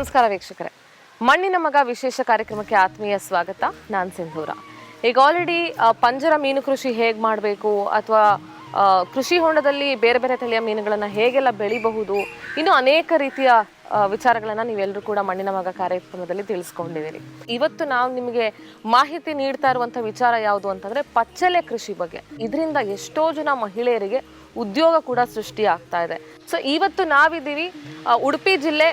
ನಮಸ್ಕಾರ ವೀಕ್ಷಕರೇ. ಮಣ್ಣಿನ ಮಗ ವಿಶೇಷ ಕಾರ್ಯಕ್ರಮಕ್ಕೆ ಆತ್ಮೀಯ ಸ್ವಾಗತ. ನಾನು ಸಿಂಧೂರ. ಈಗ ಆಲ್ರೆಡಿ ಪಂಜರ ಮೀನು ಕೃಷಿ ಹೇಗೆ ಮಾಡಬೇಕು ಅಥವಾ ಕೃಷಿ ಹೊಂಡದಲ್ಲಿ ಬೇರೆ ಬೇರೆ ತಳಿಯ ಮೀನುಗಳನ್ನು ಹೇಗೆಲ್ಲ ಬೆಳಿಬಹುದು, ಇನ್ನು ಅನೇಕ ರೀತಿಯ ವಿಚಾರಗಳನ್ನು ನೀವೆಲ್ಲರೂ ಕೂಡ ಮಣ್ಣಿನ ಮಗ ಕಾರ್ಯಕ್ರಮದಲ್ಲಿ ತಿಳಿಸ್ಕೊಂಡಿದ್ದೀರಿ. ಇವತ್ತು ನಾವು ನಿಮಗೆ ಮಾಹಿತಿ ನೀಡ್ತಾ ಇರುವಂಥ ವಿಚಾರ ಯಾವುದು ಅಂತಂದ್ರೆ, ಪಚ್ಚಲೆ ಕೃಷಿ ಬಗ್ಗೆ. ಇದರಿಂದ ಎಷ್ಟೋ ಜನ ಮಹಿಳೆಯರಿಗೆ ಉದ್ಯೋಗ ಕೂಡ ಸೃಷ್ಟಿ ಆಗ್ತಾ ಇದೆ. ಸೊ ಇವತ್ತು ನಾವಿದ್ದೀವಿ ಉಡುಪಿ ಜಿಲ್ಲೆ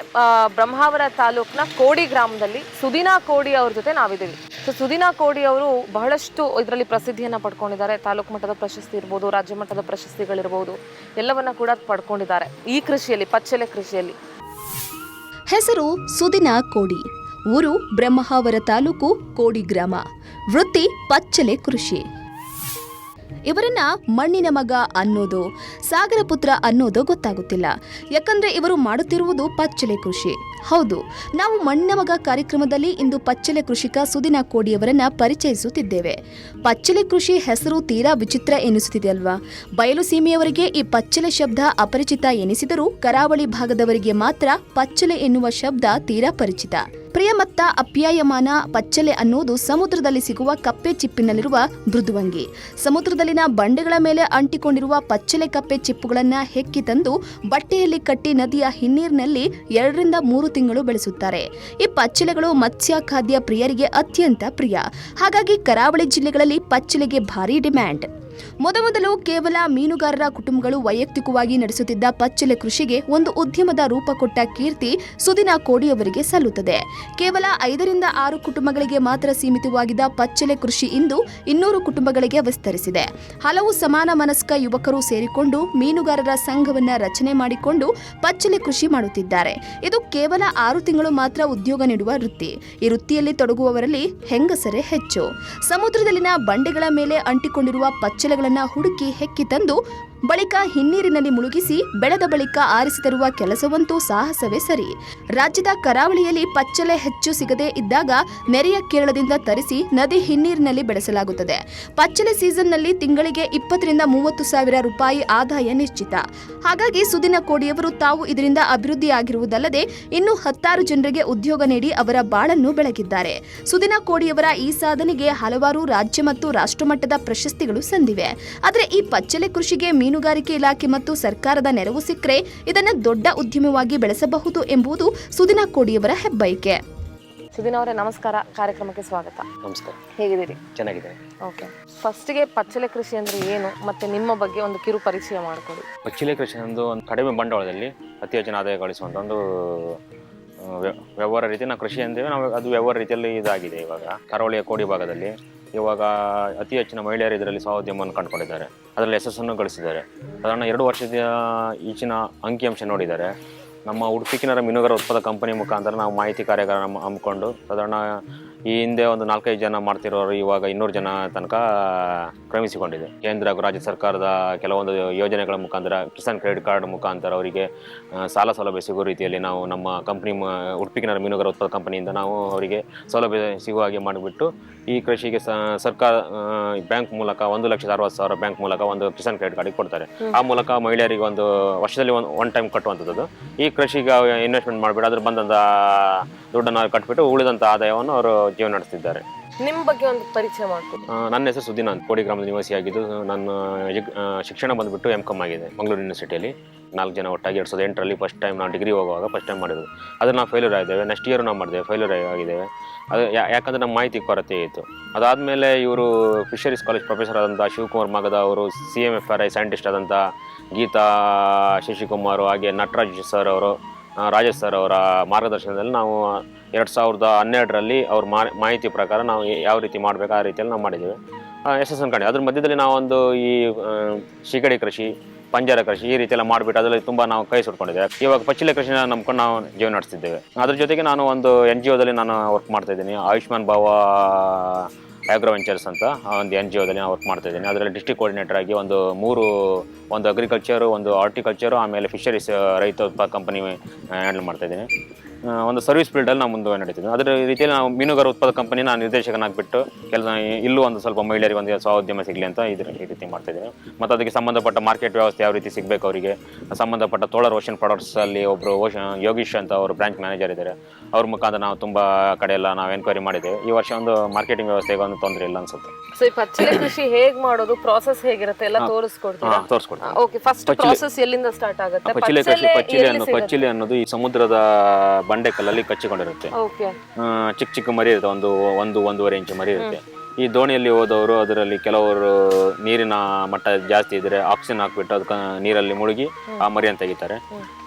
ಬ್ರಹ್ಮಾವರ ತಾಲೂಕಿನ ಕೋಡಿ ಗ್ರಾಮದಲ್ಲಿ. ಸುದಿನಾ ಕೋಡಿ ಅವ್ರ ಜೊತೆ ನಾವಿದ್ದೀವಿ. ಸೊ ಸುದಿನಾ ಕೋಡಿ ಅವರು ಬಹಳಷ್ಟು ಇದರಲ್ಲಿ ಪ್ರಸಿದ್ಧಿಯನ್ನು ಪಡ್ಕೊಂಡಿದ್ದಾರೆ. ತಾಲೂಕು ಮಟ್ಟದ ಪ್ರಶಸ್ತಿ ಇರ್ಬೋದು, ರಾಜ್ಯ ಮಟ್ಟದ ಪ್ರಶಸ್ತಿಗಳಿರ್ಬೋದು, ಎಲ್ಲವನ್ನ ಕೂಡ ಪಡ್ಕೊಂಡಿದ್ದಾರೆ. ಈ ಕೃಷಿಯಲ್ಲಿ, ಪಚ್ಚಲೆ ಕೃಷಿಯಲ್ಲಿ. ಹೆಸರು ಸುದಿನಾ ಕೋಡಿ. ಊರು ಬ್ರಹ್ಮಾವರ ತಾಲೂಕು ಕೋಡಿ ಗ್ರಾಮ. ವೃತ್ತಿ ಪಚ್ಚಲೆ ಕೃಷಿ. ಇವರನ್ನ ಮಣ್ಣಿನ ಮಗ ಅನ್ನೋದು ಸಾಗರ ಪುತ್ರ ಅನ್ನೋದು ಗೊತ್ತಾಗುತ್ತಿಲ್ಲ. ಯಾಕಂದ್ರೆ ಇವರು ಮಾಡುತ್ತಿರುವುದು ಪಚ್ಚಲೆ ಕೃಷಿ. ಹೌದು, ನಾವು ಮಣ್ಣಿನ ಮಗ ಕಾರ್ಯಕ್ರಮದಲ್ಲಿ ಇಂದು ಪಚ್ಚಲೆ ಕೃಷಿಕ ಸುದಿನ ಕೋಡಿಯವರನ್ನ ಪರಿಚಯಿಸುತ್ತಿದ್ದೇವೆ. ಪಚ್ಚಲೆ ಕೃಷಿ ಹೆಸರು ತೀರಾ ವಿಚಿತ್ರ ಎನಿಸುತ್ತಿದೆ ಅಲ್ವಾ ಬಯಲು ಸೀಮೆಯವರಿಗೆ ಈ ಪಚ್ಚಲೆ ಶಬ್ದ ಅಪರಿಚಿತ ಎನಿಸಿದರೂ ಕರಾವಳಿ ಭಾಗದವರಿಗೆ ಮಾತ್ರ ಪಚ್ಚಲೆ ಎನ್ನುವ ಶಬ್ದ ತೀರಾ ಪರಿಚಿತ. ಪ್ರಿಯಮತ್ತ ಅಪ್ಯಾಯಮಾನ ಪಚ್ಚಲೆ ಅನ್ನೋದು ಸಮುದ್ರದಲ್ಲಿ ಸಿಗುವ ಕಪ್ಪೆ ಚಿಪ್ಪಿನಲ್ಲಿರುವ ಮೃದುವಂಗಿ. ಸಮುದ್ರದಲ್ಲಿನ ಬಂಡೆಗಳ ಮೇಲೆ ಅಂಟಿಕೊಂಡಿರುವ ಪಚ್ಚಲೆ ಕಪ್ಪೆ ಚಿಪ್ಪುಗಳನ್ನ ಹೆಕ್ಕಿ ತಂದು ಬಟ್ಟೆಯಲ್ಲಿ ಕಟ್ಟಿ ನದಿಯ ಹಿನ್ನೀರಿನಲ್ಲಿ ಎರಡರಿಂದ ಮೂರು ತಿಂಗಳು ಬೆಳೆಸುತ್ತಾರೆ. ಈ ಪಚ್ಚಲೆಗಳು ಮತ್ಸ್ಯ ಖಾದ್ಯ ಪ್ರಿಯರಿಗೆ ಅತ್ಯಂತ ಪ್ರಿಯ. ಹಾಗಾಗಿ ಕರಾವಳಿ ಜಿಲ್ಲೆಗಳಲ್ಲಿ ಪಚ್ಚಲೆಗೆ ಭಾರಿ ಡಿಮ್ಯಾಂಡ್. ಮೊದಮೊದಲು ಕೇವಲ ಮೀನುಗಾರರ ಕುಟುಂಬಗಳು ವೈಯಕ್ತಿಕವಾಗಿ ನಡೆಸುತ್ತಿದ್ದ ಪಚ್ಚಲೆ ಕೃಷಿಗೆ ಒಂದು ಉದ್ಯಮದ ರೂಪ ಕೊಟ್ಟ ಕೀರ್ತಿ ಸುದಿನ ಕೋಡಿಯವರಿಗೆ ಸಲ್ಲುತ್ತದೆ. ಕೇವಲ ಐದರಿಂದ ಆರು ಕುಟುಂಬಗಳಿಗೆ ಮಾತ್ರ ಸೀಮಿತವಾಗಿದ್ದ ಪಚ್ಚಲೆ ಕೃಷಿ ಇಂದು ಇನ್ನೂರು ಕುಟುಂಬಗಳಿಗೆ ವಿಸ್ತರಿಸಿದೆ. ಹಲವು ಸಮಾನ ಮನಸ್ಕ ಯುವಕರು ಸೇರಿಕೊಂಡು ಮೀನುಗಾರರ ಸಂಘವನ್ನ ರಚನೆ ಮಾಡಿಕೊಂಡು ಪಚ್ಚಲೆ ಕೃಷಿ ಮಾಡುತ್ತಿದ್ದಾರೆ. ಇದು ಕೇವಲ ಆರು ತಿಂಗಳು ಮಾತ್ರ ಉದ್ಯೋಗ ನೀಡುವ ವೃತ್ತಿ. ಈ ವೃತ್ತಿಯಲ್ಲಿ ತೊಡಗುವವರಲ್ಲಿ ಹೆಂಗಸರೇ ಹೆಚ್ಚು. ಸಮುದ್ರದಲ್ಲಿನ ಬಂಡೆಗಳ ಮೇಲೆ ಅಂಟಿಕೊಂಡಿರುವ ಪಚ್ಚಲೆಗಳನ್ನ ಹುಡುಕಿ ಹೆಕ್ಕಿ ತಂದು ಬಳಿಕ ಹಿನ್ನೀರಿನಲ್ಲಿ ಮುಳುಗಿಸಿ ಬೆಳೆದ ಬಳಿಕ ಆರಿಸಿ ತರುವ ಕೆಲಸವಂತೂ ಸಾಹಸವೇ ಸರಿ. ರಾಜ್ಯದ ಕರಾವಳಿಯಲ್ಲಿ ಪಚ್ಚಲೆ ಹೆಚ್ಚು ಸಿಗದೇ ಇದ್ದಾಗ ನೆರೆಯ ಕೇರಳದಿಂದ ತರಿಸಿ ನದಿ ಹಿನ್ನೀರಿನಲ್ಲಿ ಬೆಳೆಸಲಾಗುತ್ತದೆ. ಪಚ್ಚಲೆ ಸೀಸನ್ನಲ್ಲಿ ತಿಂಗಳಿಗೆ ಇಪ್ಪತ್ತರಿಂದ ಮೂವತ್ತು ಸಾವಿರ ರೂಪಾಯಿ ಆದಾಯ ನಿಶ್ಚಿತ. ಹಾಗಾಗಿ ಸುದಿನ ಕೋಡಿಯವರು ತಾವು ಇದರಿಂದ ಅಭಿವೃದ್ಧಿಯಾಗಿರುವುದಲ್ಲದೆ ಇನ್ನು ಹತ್ತಾರು ಜನರಿಗೆ ಉದ್ಯೋಗ ನೀಡಿ ಅವರ ಬಾಳನ್ನು ಬೆಳಗಿದ್ದಾರೆ. ಸುದಿನ ಕೋಡಿಯವರ ಈ ಸಾಧನೆಗೆ ಹಲವಾರು ರಾಜ್ಯ ಮತ್ತು ರಾಷ್ಟ್ರಮಟ್ಟದ ಪ್ರಶಸ್ತಿಗಳು ಸಂದಿವೆ. ಆದರೆ ಈ ಪಚ್ಚಲೆ ಕೃಷಿಗೆ ಮೀನುಗಾರಿಕೆ ಇಲಾಖೆ ಮತ್ತು ಸರ್ಕಾರದ ನೆರವು ಸಿಕ್ಕರೆ ಇದನ್ನು ದೊಡ್ಡ ಉದ್ಯಮವಾಗಿ ಬೆಳೆಸಬಹುದು ಎಂಬುದು ಸುದಿನ ಕೋಡಿಯವರ ಹೆಬ್ಬಯಕೆ ಸುದಿನ ಅವರೇ ನಮಸ್ಕಾರ. ಕಾರ್ಯಕ್ರಮಕ್ಕೆ ಸ್ವಾಗತ. ನಮಸ್ಕಾರ. ಹೇಗಿದ್ದೀರಿ? ಚೆನ್ನಾಗಿದೆ ಓಕೆ. ಫಸ್ಟಿಗೆ ಪಚ್ಚಲೆ ಕೃಷಿ ಅಂದ್ರೆ ಏನು ಮತ್ತೆ ನಿಮ್ಮ ಬಗ್ಗೆ ಒಂದು ಕಿರು ಪರಿಚಯ ಮಾಡಿಕೊಡಿ. ಪಚ್ಚಲೆ ಕೃಷಿ ಒಂದು ಒಂದು ಕಡಿಮೆ ಬಂಡವಾಳದಲ್ಲಿ ಅತಿ ಹೆಚ್ಚಿನ ಆದಾಯ ಗಳಿಸುವಂಥ ಒಂದು ವ್ಯವಹಾರ ರೀತಿ ನಾವು ಕೃಷಿ ಅಂದೇವೆ ನಾವು ಅದು ವ್ಯವಹಾರ ರೀತಿಯಲ್ಲಿ ಇದಾಗಿದೆ ಇವಾಗ. ಕರಾವಳಿಯ ಕೋಡಿ ಭಾಗದಲ್ಲಿ ಇವಾಗ ಅತಿ ಹೆಚ್ಚಿನ ಮಹಿಳೆಯರು ಇದರಲ್ಲಿ ಸ್ವಾವದ್ಯಮವನ್ನು ಕಂಡುಕೊಂಡಿದ್ದಾರೆ. ಅದರಲ್ಲಿ ಯಶಸ್ಸನ್ನು ಗಳಿಸಿದ್ದಾರೆ. ಸಾಧಾರಣ ಎರಡು ವರ್ಷದ ಈಚಿನ ಅಂಕಿಅಂಶ ನೋಡಿದ್ದಾರೆ ನಮ್ಮ ಉಡುಪಿಕಿನರ ಮೀನುಗಾರ ಉತ್ಪಾದಕ ಕಂಪನಿ ಮುಖಾಂತರ ನಾವು ಮಾಹಿತಿ ಕಾರ್ಯಾಗಾರ ಹಮ್- ಹಮ್ಮಿಕೊಂಡು, ಸಾಧಾರಣ ಈ ಹಿಂದೆ ಒಂದು ನಾಲ್ಕೈದು ಜನ ಮಾಡ್ತಿರೋರು ಇವಾಗ ಇನ್ನೂರು ಜನ ತನಕ ಕ್ರಮಿಸಿಕೊಂಡಿದೆ. ಕೇಂದ್ರ ಹಾಗೂ ರಾಜ್ಯ ಸರ್ಕಾರದ ಕೆಲವೊಂದು ಯೋಜನೆಗಳ ಮುಖಾಂತರ ಕಿಸಾನ್ ಕ್ರೆಡಿಟ್ ಕಾರ್ಡ್ ಮುಖಾಂತರ ಅವರಿಗೆ ಸಾಲ ಸೌಲಭ್ಯ ಸಿಗುವ ರೀತಿಯಲ್ಲಿ ನಾವು ನಮ್ಮ ಕಂಪ್ನಿ ಉಡುಪಿಕಿನರ ಮೀನುಗಾರ ಉತ್ಪಾದ ಕಂಪನಿಯಿಂದ ನಾವು ಅವರಿಗೆ ಸೌಲಭ್ಯ ಸಿಗುವ ಹಾಗೆ ಮಾಡಿಬಿಟ್ಟು ಈ ಕೃಷಿಗೆ ಸ- ಸರ್ಕಾರ ಬ್ಯಾಂಕ್ ಮೂಲಕ ಒಂದು ಲಕ್ಷದ ಅರವತ್ತು ಸಾವಿರ ಬ್ಯಾಂಕ್ ಮೂಲಕ ಒಂದು ಕಿಸಾನ್ ಕ್ರೆಡಿಟ್ ಕಾರ್ಡ್ ಕೊಡ್ತಾರೆ. ಆ ಮೂಲಕ ಮಹಿಳೆಯರಿಗೆ ಒಂದು ವರ್ಷದಲ್ಲಿ ಒಂದು ಒನ್ ಟೈಮ್ ಕಟ್ಟುವಂಥದ್ದು. ಈ ಕೃಷಿಗೆ ಇನ್ವೆಸ್ಟ್ಮೆಂಟ್ ಮಾಡಿಬಿಟ್ಟು ಅದ್ರ ಬಂದಂಥ ದುಡ್ಡನ್ನು ಕಟ್ಬಿಟ್ಟು ಉಳಿದಂಥ ಆದಾಯವನ್ನು ಅವರು ಜೀವನ ನಡೆಸ್ತಿದ್ದಾರೆ. ನಿಮ್ಮ ಬಗ್ಗೆ ಒಂದು ಪರಿಚಯ ಮಾಡ್ಕೊಡಿ. ಆ, ನನ್ನ ಹೆಸರು ಸುದಿನ ಅಂತ. ಕೋಡಿ ಗ್ರಾಮದ ನಿವಾಸಿಯಾಗಿದ್ದು ನನ್ನ ಎಜು- ಆ, ಶಿಕ್ಷಣ ಬಂದುಬಿಟ್ಟು ಎಂ ಕಾಮ್ ಆಗಿದೆ ಮಂಗಳೂರು ಯೂನಿವರ್ಸಿಟಿಯಲ್ಲಿ ನಾಲ್ಕು ಜನ ಒಟ್ಟಾಗಿ ಎರಡು ಸಾವಿರದ ಎಂಟರಲ್ಲಿ ಫಸ್ಟ್ ಟೈಮ್ ನಾವು ಡಿಗ್ರಿ ಹೋಗುವಾಗ ಫಸ್ಟ್ ಟೈಮ್ ಮಾಡಿದ್ದು ಅದು ನಾವು ಫೇಲ್ಯೂರ್ ಆಗಿದ್ದೇವೆ. ನೆಕ್ಸ್ಟ್ ಇಯರ್ ನಾವು ಮಾಡಿದ್ದೇವೆ ಫೇಲ್ಯೂರ್ ಆಗಿದ್ದೇವೆ. ಅದು ಯಾ- ಯಾಕಂದರೆ ನಮ್ಮ ಮಾಹಿತಿ ಕೊರತೆ ಇತ್ತು. ಅದಾದಮೇಲೆ ಇವರು ಫಿಶರೀಸ್ ಕಾಲೇಜ್ ಪ್ರೊಫೆಸರ್ ಆದಂಥ ಶಿವಕುಮಾರ್ ಮಗದ ಅವರು C M F R I scientist ಆದಂಥ ಗೀತಾ ಶಶಿಕುಮಾರ್ ಹಾಗೆ ನಟರಾಜ್ ಸರ್ ಅವರು ರಾಜೇಶ್ ಸರ್ ಅವರ ಮಾರ್ಗದರ್ಶನದಲ್ಲಿ ನಾವು ಎರಡು ಸಾವಿರದ ಹನ್ನೆರಡರಲ್ಲಿ ಅವ್ರ ಮಾಹಿತಿ ಪ್ರಕಾರ ನಾವು ಯಾವ ರೀತಿ ಮಾಡಬೇಕು ಆ ರೀತಿಯಲ್ಲಿ ನಾವು ಮಾಡಿದ್ದೇವೆ. ಯಶಸ್ಸನ್ನು ಕಂಡು ಅದ್ರ ಮಧ್ಯದಲ್ಲಿ ನಾವೊಂದು ಈ ಸಿಗಡಿ ಕೃಷಿ, ಪಂಜರ ಕೃಷಿ ಈ ರೀತಿ ಮಾಡಿಬಿಟ್ಟು ಅದರಲ್ಲಿ ತುಂಬ ನಾವು ಕೈ ಸುಟ್ಕೊಂಡಿದ್ದೇವೆ. ಇವಾಗ ಪಚ್ಚಿಲೆ ಕೃಷಿನ ನಂಬ್ಕೊಂಡು ನಾವು ಜೀವನ ನಡೆಸ್ತಿದ್ದೇವೆ. ಅದ್ರ ಜೊತೆಗೆ ನಾನು ಒಂದು ಎನ್ ಜಿ ಒದಲ್ಲಿ ನಾನು ವರ್ಕ್ ಮಾಡ್ತಾ ಇದ್ದೀನಿ. ಆಯುಷ್ಮಾನ್ ಭಾವ ಆಗ್ರೋ ವೆಂಚರ್ಸ್ ಅಂತ ಒಂದು ಎನ್ ಜಿ ಒದಲ್ಲಿ ನಾನು ವರ್ಕ್ ಮಾಡ್ತಾ ಇದ್ದೀನಿ ಅದರಲ್ಲಿ ಡಿಸ್ಟ್ರಿಕ್ಟ್ ಕೋಆರ್ಡಿನೇಟರ್ ಆಗಿ ಒಂದು ಮೂರು, ಒಂದು ಅಗ್ರಿಕಲ್ಚರು ಒಂದು ಹಾರ್ಟಿಕಲ್ಚರು ಆಮೇಲೆ ಫಿಶರೀಸ್ ರೈತ ಉತ್ಪಾದಕ ಕಂಪನಿ ಹ್ಯಾಂಡಲ್ ಮಾಡ್ತಾ ಇದ್ದೀನಿ ಒಂದು ಸರ್ವಿಸ್ ಫೀಲ್ಡಲ್ಲಿ ನಾವು ಮುಂದೆ ನಡೀತಿದ್ವಿ. ಅದರ ರೀತಿಯಲ್ಲಿ ನಾವು ಮೀನುಗಾರ ಉತ್ಪಾದಕ ಕಂಪನಿ ನಾನು ನಿರ್ದೇಶಕನಾಗ್ಬಿಟ್ಟು ಕೆಲಸ ಇಲ್ಲೂ ಒಂದು ಸ್ವಲ್ಪ ಮಹಿಳೆಯರಿಗೆ ಒಂದು ಸ್ವಉದ್ಯಮ ಸಿಗಲಿ ಅಂತ ಇದರ ಈ ರೀತಿ ಮಾಡ್ತಿದ್ದೀನಿ ಮತ್ತು ಅದಕ್ಕೆ ಸಂಬಂಧಪಟ್ಟ ಮಾರ್ಕೆಟ್ ವ್ಯವಸ್ಥೆ ಯಾವ ರೀತಿ ಸಿಗಬೇಕು ಅವರಿಗೆ? ಸಂಬಂಧಪಟ್ಟ ತೋಳರ್ ಓಷನ್ ಪ್ರಾಡಕ್ಟ್ಸ್ ಅಲ್ಲಿ ಒಬ್ಬರು ಓಷನ್ ಯೋಗೀಶ್ ಅಂತ ಅವರು ಬ್ರಾಂಚ್ ಮ್ಯಾನೇಜರ್ ಇದ್ದಾರೆ. ಅವ್ರ ಮುಖಾಂತರ ನಾವು ತುಂಬ ಕಡೆ ಎಲ್ಲ ನಾವು ಎನ್ಕ್ವೈರಿ ಮಾಡಿದ್ದೇವೆ. ಈ ವರ್ಷ ಒಂದು ಮಾರ್ಕೆಟಿಂಗ್ ವ್ಯವಸ್ಥೆಗೆ ಒಂದು ತೊಂದರೆ ಇಲ್ಲ ಅನ್ಸುತ್ತೆ. ಸೊ ಈ ಪಚ್ಚಲೆ ಕೃಷಿ ಹೇಗ್ ಮಾಡೋದು? ಪ್ರಾಸೆಸ್ ಹೇಗಿರುತ್ತೆ? ಎಲ್ಲ ತೋರಿಸ್ಕೊಡ್ತೀನಿ ಓಕೆ ಫಸ್ಟ್ ಪ್ರಾಸೆಸ್ ಎಲ್ಲಿಂದ ಸ್ಟಾರ್ಟ್ ಆಗುತ್ತೆ? ಪಚ್ಚಿಲೆ ಕೃಷಿ ಪಚ್ಚಲೆ ಅನ್ನೋ ಪಚ್ಚಿಲೆ ಅನ್ನೋದು ಈ ಸಮುದ್ರದ ಬಂಡೆಕಲ್ಲಲ್ಲಿ ಕಚ್ಚಿಕೊಂಡಿರುತ್ತೆ. ಓಕೆ ಆ, ಚಿಕ್ಕ ಚಿಕ್ಕ ಮರಿ ಇರುತ್ತೆ ಒಂದು ಒಂದು ಒಂದೂವರೆ ಇಂಚು ಮರಿ ಇರುತ್ತೆ. ಈ ದೋಣಿಯಲ್ಲಿ ಹೋದವರು ಅದರಲ್ಲಿ ಕೆಲವರು ನೀರಿನ ಮಟ್ಟ ಜಾಸ್ತಿ ಇದ್ರೆ ಆಕ್ಸಿಜನ್ ಹಾಕ್ಬಿಟ್ಟು ಅದಕ್ಕೆ ನೀರಲ್ಲಿ ಮುಳುಗಿ ಆ ಮರಿಯನ್ನು ತೆಗಿತಾರೆ.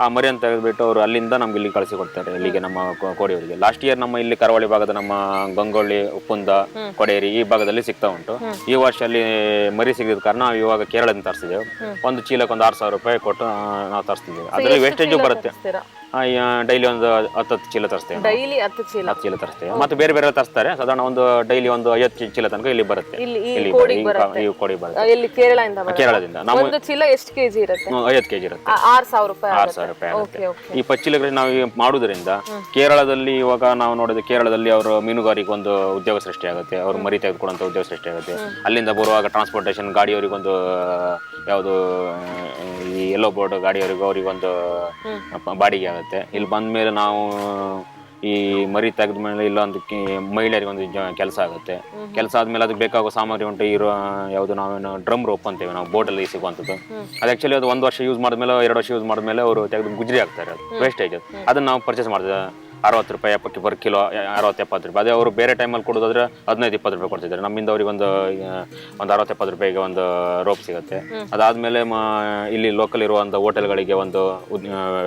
ಆ ಮರಿಯನ್ನು ತೆಗೆದ್ಬಿಟ್ಟು ಅವರು ಅಲ್ಲಿಂದ ನಮ್ಗೆ ಇಲ್ಲಿ ಕಳಿಸಿಕೊಡ್ತಾರೆ ಇಲ್ಲಿಗೆ ನಮ್ಮ ಕೊ- ಕೋಡಿಯವರಿಗೆ. ಲಾಸ್ಟ್ ಇಯರ್ ನಮ್ಮ ಇಲ್ಲಿ ಕರಾವಳಿ ಭಾಗದ ನಮ್ಮ ಗಂಗೊಳ್ಳಿ ಉಪ್ಪುಂದ ಕೊಡೇರಿ ಈ ಭಾಗದಲ್ಲಿ ಸಿಗ್ತಾ ಉಂಟು. ಈ ವರ್ಷ ಅಲ್ಲಿ ಮರಿ ಸಿಗದ ಕಾರಣ ನಾವು ಇವಾಗ ಕೇರಳದಿಂದ ತರಿಸಿದ್ದೇವೆ. ಒಂದು ಚೀಲಕ್ಕೆ ಒಂದು ಆರು ಸಾವಿರ ರೂಪಾಯಿ ಕೊಟ್ಟು ಆ, ನಾವು ತರಿಸ್ತಿದ್ದೇವೆ. ಅದರಲ್ಲಿ ವೇಸ್ಟೇಜು ಬರುತ್ತೆ. ಡೈಲಿ ಒಂದು ಹತ್ತು ಹತ್ತು ಚೀಲ ತರಿಸ್ತೇವೆ ಡೈಲಿ ಹತ್ತು ಚೀಲ. ಹತ್ತು ಚೀಲ ತರಿಸ್ತೇವೆ ಮತ್ತೆ ಬೇರೆ ಬೇರೆ ತರಿಸ್ತಾರೆ. ಸಾಧಾರಣ ಒಂದು ಡೈಲಿ ಒಂದು ಐವತ್ತು ಚೀಲ ತನಕ ಇಲ್ಲಿ ಬರುತ್ತೆ. ಇಲ್ಲಿ ಈ ಇಲ್ಲಿ ಕೋಡಿಗೆ ಬರುತ್ತೆ. ಈ ಕೋಡಿ ಬರುತ್ತೆ. ಆ, ಎಲ್ಲಿ ಕೇರಳದಿಂದ ಬರುತ್ತೆ. ಕೇರಳದಿಂದ. ನಾವು ಒಂದು ಚೀಲ ಎಷ್ಟು ಕೆಜಿ ಇರುತ್ತೆ? ಐವತ್ತು ಕೆಜಿ ಇರುತ್ತೆ. ಆ, ಆರ್ ಸಾವಿರ ರೂಪಾಯಿ ಆರು ಸಾವಿರ ರೂಪಾಯಿ ಆಗುತ್ತೆ. ಓಕೆ ಈ ಪಚ್ಚಿಲಗಳು ನಾವು ಮಾಡೋದ್ರಿಂದ ಮಾಡುವುದರಿಂದ ಕೇರಳದಲ್ಲಿ ಇವಾಗ ನಾವು ನೋಡಿದ್ರೆ ಕೇರಳದಲ್ಲಿ ಅವರು ಮೀನುಗಾರಿಕೆ ಒಂದು ಉದ್ಯೋಗ ಸೃಷ್ಟಿ ಆಗುತ್ತೆ. ಅವರು ಮರಿ ತೆಗೆದುಕೊಳ್ಳುವಂಥ ಉದ್ಯೋಗ ಸೃಷ್ಟಿ ಆಗುತ್ತೆ. ಅಲ್ಲಿಂದ ಬರುವಾಗ ಟ್ರಾನ್ಸ್ಪೋರ್ಟೇಷನ್ ಗಾಡಿಯವರಿಗೊಂದು ಯಾವುದು ಈ ಎಲ್ಲೋ ಬೋರ್ಡ್ ಗಾಡಿಯವರಿಗೂ ಅವರಿಗೊಂದು ಬಾಡಿಗೆ ಆಗುತ್ತೆ ಇಲ್ಲಿ ಬಂದ ಮೇಲೆ ನಾವು ಈ ಮರಿ ತೆಗೆದ ಮೇಲೆ ಇಲ್ಲೊಂದು ಒಂದು ಮಹಿಳೆಯರಿಗೆ ಒಂದು ಕೆಲಸ ಆಗುತ್ತೆ. ಕೆಲಸ ಆದ್ಮೇಲೆ ಅದಕ್ಕೆ ಬೇಕಾಗೋ ಸಾಮಗ್ರಿ ಉಂಟು ಇರೋ ಯಾವುದು ನಾವೇನು ಡ್ರಮ್ ರೋಪ್ ಅಂತೇವೆ ನಾವು ಬೋಟಲ್ಲಿ ಸಿಗುವಂಥದ್ದು. ಅದು ಆ್ಯಕ್ಚುಲಿ ಅದು ಒಂದು ವರ್ಷ ಯೂಸ್ ಮಾಡಿದ್ಮೇಲೆ ಎರಡು ವರ್ಷ ಯೂಸ್ ಮಾಡಿದ್ಮೇಲೆ ಅವರು ತೆಗೆದು ಗುಜರಿ ಆಗ್ತಾರೆ ಅದು ವೇಸ್ಟೇಜ್ ಅದನ್ನ ನಾವು ಪರ್ಚೇಸ್ ಮಾಡಿದ್ವಿ ಅರವತ್ತು ರೂಪಾಯಿ ಎಪ್ಪತ್ತು ಪರ್ ಕಿಲೋ ಅರವತ್ತು ಎಪ್ಪತ್ತು ರೂಪಾಯಿ. ಅದೇ ಅವರು ಬೇರೆ ಟೈಮಲ್ಲಿ ಕೊಡೋದಾದ್ರೆ ಹದಿನೈದು ಇಪ್ಪತ್ತು ರೂಪಾಯಿ ಕೊಡ್ತಿದ್ದಾರೆ. ನಮ್ಮಿಂದ ಅವ್ರಿಗೆ ಒಂದು ಒಂದು ಅರವತ್ತು ಎಪ್ಪತ್ತು ರೂಪಾಯಿಗೆ ಒಂದು ರೋಪ್ ಸಿಗುತ್ತೆ. ಅದಾದಮೇಲೆ ಇಲ್ಲಿ ಲೋಕಲ್ ಇರುವಂಥ ಹೋಟೆಲ್ಗಳಿಗೆ ಒಂದು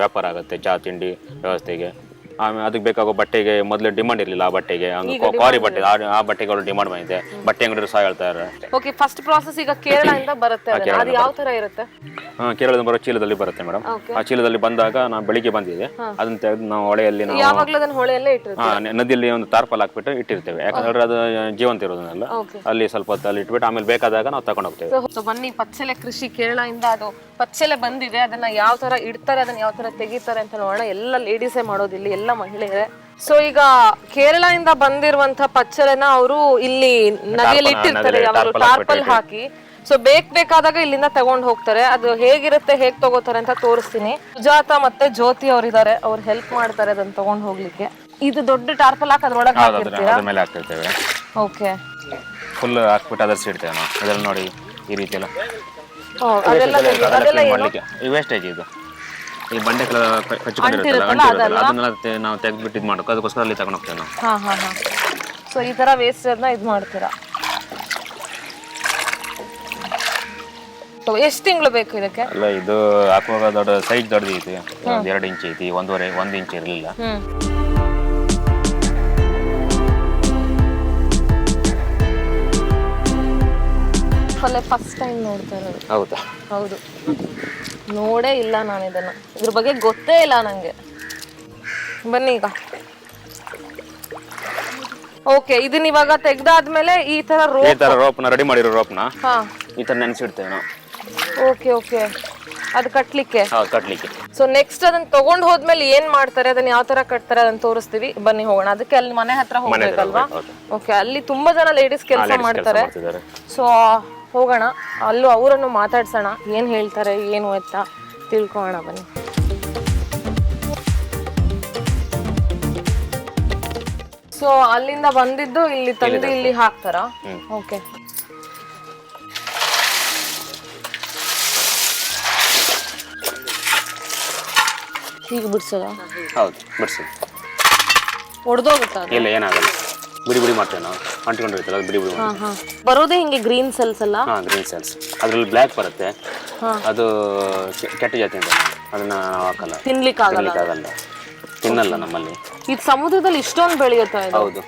ವ್ಯಾಪಾರ ಆಗುತ್ತೆ ಚಹಾ ತಿಂಡಿ ವ್ಯವಸ್ಥೆಗೆ. ಆಮೇಲೆ ಅದಕ್ಕೆ ಬೇಕಾಗೋ ಬಟ್ಟೆಗೆ ಮೊದಲು ಡಿಮಾಂಡ್ ಇರಲಿಲ್ಲ ಆ ಬಟ್ಟೆಗೆ. ಕ್ವಾರಿ ಬಟ್ಟೆ ಆ- ಆ ಬಟ್ಟೆಗಳು ಡಿಮಾಂಡ್ ಬಂದಿದೆ. ಬಟ್ಟೆ ಅಂಗಡಿ ಸಹ ಹೇಳ್ತಾ ಇದಾರೆ ಓಕೆ ಫಸ್ಟ್ ಪ್ರಾಸೆಸ್ ಈಗ ಕೇರಳದಿಂದ ಬರುತ್ತೆ ಅದನ್ನ. ಅದು. ಯಾವ ತರ ಇರುತ್ತೆ? ಆ, ಕೇರಳದಿಂದ ಬರೋ ಚೀಲದಲ್ಲಿ ಬರುತ್ತೆ ಮೇಡಮ್. Okay. ಆ ಚೀಲದಲ್ಲಿ ಬಂದಾಗ ನಾವು ಬೆಳಿಗ್ಗೆ ಬಂದಿದೆ ಅದನ್ನ ತೆಗೆದು ನಾವು ಹೊಳೆಯಲ್ಲಿ ನಾವು ಯಾವಾಗ್ಲೂ ಅದನ್ನ ಹೊಳೆಯಲ್ಲೇ ಇಟ್ಟಿರುತ್ತೆ ಆ, ನ- ನದಿಯಲ್ಲಿ ಒಂದು ತಾರ್ಪಲ್ ಹಾಕ್ಬಿಟ್ಟು ಇಟ್ಟಿರ್ತೇವೆ. ಯಾಕಂದ್ರೆ ಅದು ಜೀವಂತ ಇರೋದನ್ನೆಲ್ಲ. ಅಲ್ಲಿ ಸ್ವಲ್ಪ ಹೊತ್ತು ಅಲ್ಲಿ ಇಟ್ಬಿಟ್ಟು ಆಮೇಲೆ ಬೇಕಾದಾಗ ನಾವು ತಗೊಂಡು ಹೋಗ್ತೇವೆ. ಸೊ ಬನ್ನಿ ಪಚ್ಚಲೆ ಕೃಷಿ ಕೇರಳದಿಂದ ಅದು ಪಚ್ಚಲೆ ಬಂದಿದೆ. ಅದನ್ನ ಯಾವ ತರ ಇಡ್ತಾರೆ ಅದನ್ನ ಯಾವ ತರ ತೆಗಿತಾರೆ ಅಂತ ನೋಡೋಣ. ಎಲ್ಲ ಲೇಡೀಸೇ ಮಾಡೋದಿಲ್ಲ. ಎಲ್ಲ ಮಹಿಳೆಯರೇ. ಸೊ ಈಗ ಕೇರಳದಿಂದ ಬಂದಿರುವಂತ ಪಚ್ಚರೇನ ಅವರು ಇಲ್ಲಿ ನದಿಯಲ್ಲಿ ಇಟ್ಟಿರ್ತಾರೆ. ಯಾವಾಗಲೂ ಟಾರ್ಪಲ್ ಹಾಕಿ. ಸೊ ಬೇಕ್ ಬೇಕಾದಾಗ ಇಲ್ಲಿಂದ ತಗೊಂಡ್ ಹೋಗ್ತಾರೆ. ಅದು ಹೇಗಿರುತ್ತೆ ಹೇಗ್ ತಗೋತಾರೆ ಅಂತ ತೋರಿಸ್ತೀನಿ. ಸುಜಾತ ಮತ್ತೆ ಜ್ಯೋತಿ ಅವರಿದ್ದಾರೆ. ಅವ್ರು ಹೆಲ್ಪ್ ಮಾಡ್ತಾರೆ ಅದನ್ನ ತಗೊಂಡ್ ಹೋಗ್ಲಿಕ್ಕೆ. ಇದು ದೊಡ್ಡ ಟಾರ್ಪಲ್ ಹಾಕಿ ಅದ್ರೊಳಗೆ ಹಾಕಿರ್ತೀರಾ? ಅದ್ರ ಮೇಲೆ ಹಾಕ್ತಿರ್ತೇವೆ ಓಕೆ ಫುಲ್ ಹಾಕ್ಬಿಟ್ಟು ಅದರ್ಸಿ ಇಡ್ತೇವೆ ನಾವು. ಅದರಲ್ಲಿ ನೋಡಿ ಈ ರೀತಿ ಎಲ್ಲ ಅದೆಲ್ಲ ಅದೆಲ್ಲ ಏನು? ಮಾಡ್ಲಿಕ್ಕೆ. ಈ ವೇಸ್ಟೇಜ್ ಇದು. ಈ ಬಂಡೆ ಕಲರ್ ಅಂಟಿರುತ್ತಲ್ಲ, ಅಂಟಿರುತ್ತಲ್ಲ ಅದನ್ನೆಲ್ಲ ತೆ- ನಾವು ತೆಗೆದ್ಬಿಟ್ಟು ಇದು ಮಾಡೋಕೆ ಅದಕ್ಕೋಸ್ಕರ ಅಲ್ಲಿ ತಗೊಂಡು ಹೋಗ್ತೇವೆ ನಾವು. ಹಾ ಹಾ ಹಾ. ಸೊ ಈ ತರ ವೇಸ್ಟ್ ಅದನ್ನ ಇದು ಮಾಡ್ತೀರಾ? ಎಷ್ಟು ತಿಂಗಳು ಬೇಕು ಇದಕ್ಕೆ? ಅಲ್ಲ ಇದು ಹಾಕುವಾಗ ದೊಡ್ಡ ಸೈಜ್ ದೊಡ್ಡದೈತಿ ಒಂದು ಎರಡು ಇಂಚ್ ಐತಿ ಒಂದೂವರೆ ಒಂದು ಇಂಚ್ ಇರಲಿಲ್ಲ. ಹ್ಮ್. ಫಸ್ಟ್ ಟೈಮ್ ನೋಡ್ತಾ ಇರೋದು. ಹೌದಾ? ಹೌದು. ನೋಡೇ ಇಲ್ಲ ನಾನು ಇದನ್ನ. ಇದ್ರ ಬಗ್ಗೆ ಗೊತ್ತೇ ಇಲ್ಲ ನಂಗೆ. ಬನ್ನಿ ಈಗ. ಓಕೆ ಇದನ್ನ ಇವಾಗ ತೆಗ್ದಾದ್ಮೇಲೆ ಈ ತರ ರೋಪ್ ಈ ತರ ರೋಪ್ನ ರೆಡಿ ಮಾಡಿರೋ ರೋಪ್ನ ಹಾ. ಈ ತರ ನೆನೆಸಿಡ್ತೇವೆ ನಾವು. ಓಕೆ ಓಕೆ ಅದು ಕಟ್ಲಿಕ್ಕೆ. ಹಾ ಕಟ್ಲಿಕ್ಕೆ. ಸೊ ನೆಕ್ಸ್ಟ್ ಅದನ್ನ ತಗೊಂಡ್ ಹೋದ್ಮೇಲೆ ಏನ್ ಮಾಡ್ತಾರೆ? ಅದನ್ನ ಯಾವ ತರ ಕಟ್ತಾರೆ? ಅದನ್ನ ತೋರಿಸ್ತೀವಿ. ಬನ್ನಿ ಹೋಗೋಣ. ಅದಕ್ಕೆ ಅಲ್ಲಿ ಮನೆ ಹತ್ರ ಹೋಗ್ಬೇಕಲ್ವಾ? ಹೋಗ್ಬೇಕು, ಓಕೆ ಅಲ್ಲಿ ತುಂಬಾ ಜನ ಲೇಡೀಸ್ ಕೆಲಸ ಕೆಲ್ಸ ಮಾಡ್ತಾರೆ. ಮಾಡ್ತಿದ್ದಾರೆ. ಸೊ ಹೋಗೋಣ. ಅಲ್ಲೂ ಅವರನ್ನು ಮಾತಾಡ್ಸೋಣ. ಏನು ಹೇಳ್ತಾರೆ ಏನು ಅಂತ ತಿಳ್ಕೊಳ್ಳೋಣ ಬನ್ನಿ. ಸೊ ಅಲ್ಲಿಂದ ಬಂದಿದ್ದು ಇಲ್ಲಿ ತಂದು ಇಲ್ಲಿ ಹಾಕ್ತಾರ? ಓಕೆ ಹೀಗೆ ಬಿಡ್ಸೋದ? ಹೌದು ಬಿಡಿಸಿ. ಒಡೆದೋಗುತ್ತಾ ಇಲ್ಲ ಏನಾಗಲ್ಲ. ಬಿಡಿ ಬಿಡಿ ಮಾಡ್ತೇವೆ ನಾವು. ಅಂಟ್ಕೊಂಡಿರ್ತಲ್ಲ ಅದು ಬಿಡಿ ಬಿಡಿ ಹಾ ಹಾ. ಬರೋದೇ ಹಿಂಗೆ ಗ್ರೀನ್ ಸೆಲ್ಸ್ ಅಲ್ಲ? ಹಾಂ ಗ್ರೀನ್ ಸೆಲ್ಸ್ ಅದರಲ್ಲಿ ಬ್ಲ್ಯಾಕ್ ಬರುತ್ತೆ. ಹಾ. ಅದು ಕೆ- ಕೆಟ್ಟ ಜಾತಿ ಅಂತ ಅದನ್ನ ನಾವು ಹಾಕಲ್ಲ. ತಿನ್ಲಿಕ್ಕೆ ಆಗಲ್ಲ ತಿನ್ನಲ್ಲ ನಮ್ಮಲ್ಲಿ. ಇದು ಸಮುದ್ರದಲ್ಲಿ ಇಷ್ಟೊಂದು ಬೆಳೆಯುತ್ತಾ ಇದು? ಹೌದು.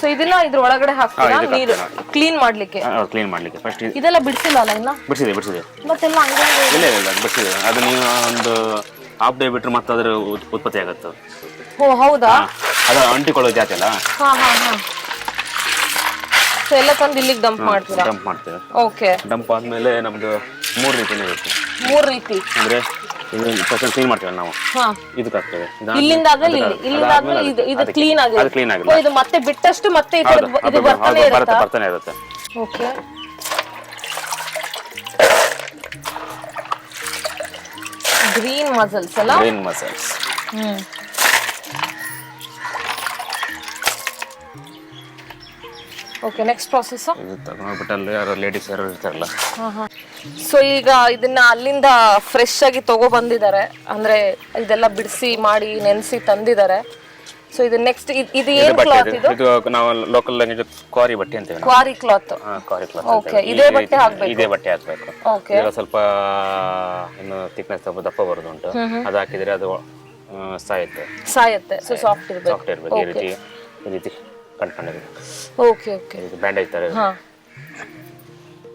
ಸೊ ಇದನ್ನ ಇದ್ರ ಒಳಗಡೆ ಹಾಕ್ತೀರಾ ನೀರು ಕ್ಲೀನ್ ಮಾಡ್ಲಿಕ್ಕೆ? ಕ್ಲೀನ್ ಮಾಡ್ಲಿಕ್ಕೆ. ಫಸ್ಟ್ ಇದೆಲ್ಲ ಬಿಡಿಸಿಲ್ಲ ಅಲ್ಲ ಇನ್ನ? ಬಿಡಿಸಿದೆ ಬಿಡಿಸಿದೆ. ಮತ್ತೆಲ್ಲ ಹಂಗೆ ಇಲ್ಲ ಇಲ್ಲ ಅದು ಬಿಡಿಸಿದೆ. ಅದು ನೀವು ಒಂದು ಹಾಫ್ ಡೇ ಬಿಟ್ಟರೆ ಮತ್ತೆ ಅದರ ಉತ್- ಉತ್ಪತ್ತಿ ಆಗುತ್ತೆ. ಓ ಹೌದಾ? ಅದು ಅಂಟಿಕೊಳ್ಳೋ ಜಾತಿ ಅಲ್ಲ? ಹಾ ಹಾ ಹಾ. ಸೊ ಎಲ್ಲ ತಂದು ಇಲ್ಲಿಗೆ ಡಂಪ್ ಮಾಡ್ತೀರಾ? ಡಂಪ್ ಮಾಡ್ತೇವೆ. ಓಕೆ ಡಂಪ್ ಆದ್ಮೇಲೆ ನಮ್ದು ಮೂರು ರೀತಿ ಇರುತ್ತೆ. ಮೂರು ರೀತಿ. ಅಂದ್ರೆ ಇದು ಫಸ್ಟ್ ಕ್ಲೀನ್ ಮಾಡ್ತೀವಿ ನಾವು? ಹಾ. ಇದಕ್ಕೆ ಆಗ್ತದೆ ಇದಾದ್ಮೇಲೆ- ಇಲ್ಲಿಂದ ಆದ್ಮೇಲೆ ಇಲ್ಲಿ ಅದಕ್ಕೆ- ಇಲ್ಲಿಂದ ಆದ್ಮೇಲೆ ಇದು ಇದು ಅದಕ್ಕೆ- ಕ್ಲೀನ್ ಅದು ಆಗಿಲ್ಲ. ಇದು ಮತ್ತೆ ಬಿಟ್ಟಷ್ಟು ಮತ್ತೆ ಹೌದು ಅದು ಇದು ಬರ್ತಾನೆ ಹೌದು, ಬರುತ್ತೆ ಇರುತ್ತಾ ಬರ್ತಾನೆ ಇರುತ್ತೆ. ಓಕೆ ಗ್ರೀನ್ ಮಸಲ್ಸ್ ಅಲ್ಲ? Green mussels hmm. Okay next process ಅಲ್ಲಿ ಯಾರು ಲೇಡೀಸ್ ಯಾರು ಇರ್ತಾರಲ್ಲ. ಸೊ ಈಗ ಇದನ್ನ ಅಲ್ಲಿಂದ ಫ್ರೆಶ್ ಆಗಿ ತಗೋ ಬಂದಿದ್ದಾರೆ. ಅಂದ್ರೆ ಇದೆಲ್ಲ ಬಿಡಿಸಿ ಮಾಡಿ ನೆನೆಸಿ ತಂದಿದ್ದಾರೆ. ಸೊ ಇದು ನೆಕ್ಸ್ಟ್ ಇದು ಏನು ಕ್ಲಾತ್ ಇದು? ಇದು? ನಾವು ಲೋಕಲ್ ಲ್ಯಾಂಗ್ವೇಜ್ ಕ್ವಾರಿ ಬಟ್ಟೆ ಅಂತೀವಿ ನಾವು ಕ್ವಾರಿ ಕ್ಲಾತ್ ಹಾ ಕ್ವಾರಿ ಕ್ಲಾತ್ ಓಕೆ ಇದೆ ಬಟ್ಟೆ ಹಾಕ್ಬೇಕು? ಇದೆ ಬಟ್ಟೆ ಹಾಕ್ಬೇಕು. ಓಕೆ ಇದು ಸ್ವಲ್ಪ ಇನ್ನು ಥಿಕ್ನೆಸ್ ಸ್ವಲ್ಪ ದಪ್ಪ ಬರೋದು ಉಂಟು. ಅದು ಹಾಕಿದ್ರೆ ಅದು ಸಾಯುತ್ತೆ. ಸಾಯತ್ತೆ. ಸೊ ಸಾಫ್ಟ್ ಇರಬೇಕು. ಸಾಫ್ಟ್ ಇರಬೇಕು. ಈ ರೀತಿ ಈ ರೀತಿ. ಕಟ್ಕೊಂಡಿರ್ಬೇಕು ಓಕೆ ಓಕೆ. ಇದು ಬ್ಯಾಂಡೇಜ್ ತರ ಹಾ.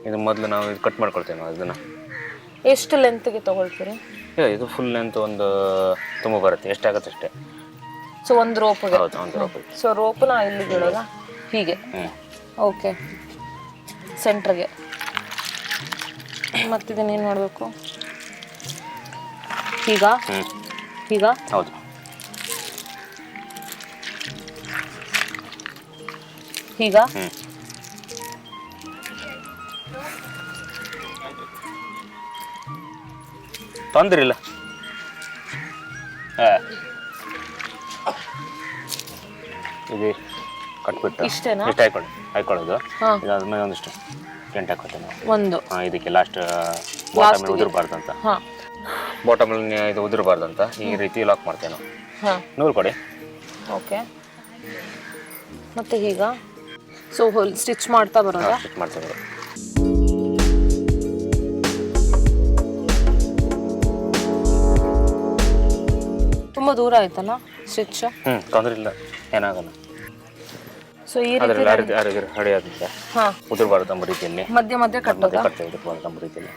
ಇದು ಮೊದಲು ನಾವು ಇದು ಕಟ್ ಮಾಡ್ಕೊಳ್ತೇವೆ ನಾವು ಇದನ್ನ. ಎಷ್ಟು ಲೆಂತ್ಗೆ ತಗೊಳ್ತೀರಿ? ಇಲ್ಲ, ಇದು ಫುಲ್ ಲೆಂತ್ ಒಂದು ತುಂಬ ಬರುತ್ತೆ. ಎಷ್ಟಾಗುತ್ತೆ ಅಷ್ಟೇ. ಸೊ ಒಂದು ರೋಪ್ಗೆ ಹೌದು ಒಂದು ರೂಪಾಯಿ ಸೊ ರೋಪ್ನ ಇಲ್ಲಿ ಬೀಳೋದ ಹೀಗೆ. ಹ್ಞೂ ಓಕೆ. ಸೆಂಟ್ರಿಗೆ ಮತ್ತಿದನ್ನೇನು ಮಾಡಬೇಕು? ಈಗ? ಹ್ಞೂ ಈಗ? ಹೌದು. ಈಗ? ತೊಂದ್ರೆ ಇಲ್ಲ. ಇದು ಕಟ್ಬಿಟ್ಟು ಇಷ್ಟೇನಾ? ಇಷ್ಟ ಹಾಕೊಳ್ಳಿ ಹಾಕೊಳ್ಳೋದು. ಇದಾದ್ಮೇಲೆ ಒಂದಿಷ್ಟು ಟೆಂಟ್ ಹಾಕೊತೇನೆ ಒಂದು. ಹಾ, ಇದಕ್ಕೆ ಲಾಸ್ಟ್ ಬಾಟಮ್ ಉದುರಬಾರ್ದು ಅಂತ ಹಾ. ಬಾಟಮ್ ಇದು ಉದುರಬಾರ್ದು ಅಂತ ಈ ರೀತಿ ಲಾಕ್ ಮಾಡ್ತೇನೆ ನೂರು ಕೊಡಿ. ಓಕೆ. ಮತ್ತೆ ಈಗ? ಸೊ ಹೊಲ್ ಸ್ಟಿಚ್ ಮಾಡ್ತಾ ಬರೋದಾ? ಸ್ಟಿಚ್ ಮಾಡ್ತೇವೆ ತುಂಬ ದೂರ ಆಯ್ತಲ್ಲ ಸ್ಟಿಚ್ ಹ್ಞೂ ತೊಂದರೆ ಇಲ್ಲ. ಏನಾಗಲ್ಲ. ಸೊ ಈ ರೀತಿ ರೆಡಿ ಆಗುತ್ತೆ. ಹಾ. ಉದುರಬಾರ್ದು ನಮ್ಮ ರೀತಿಯಲ್ಲಿ. ಮಧ್ಯ ಮಧ್ಯ ಕಟ್ಟೋದು? ಉದುರಬಾರದು ಉದುರಬಾರ್ದು ನಮ್ಮ ರೀತಿಯಲ್ಲಿ.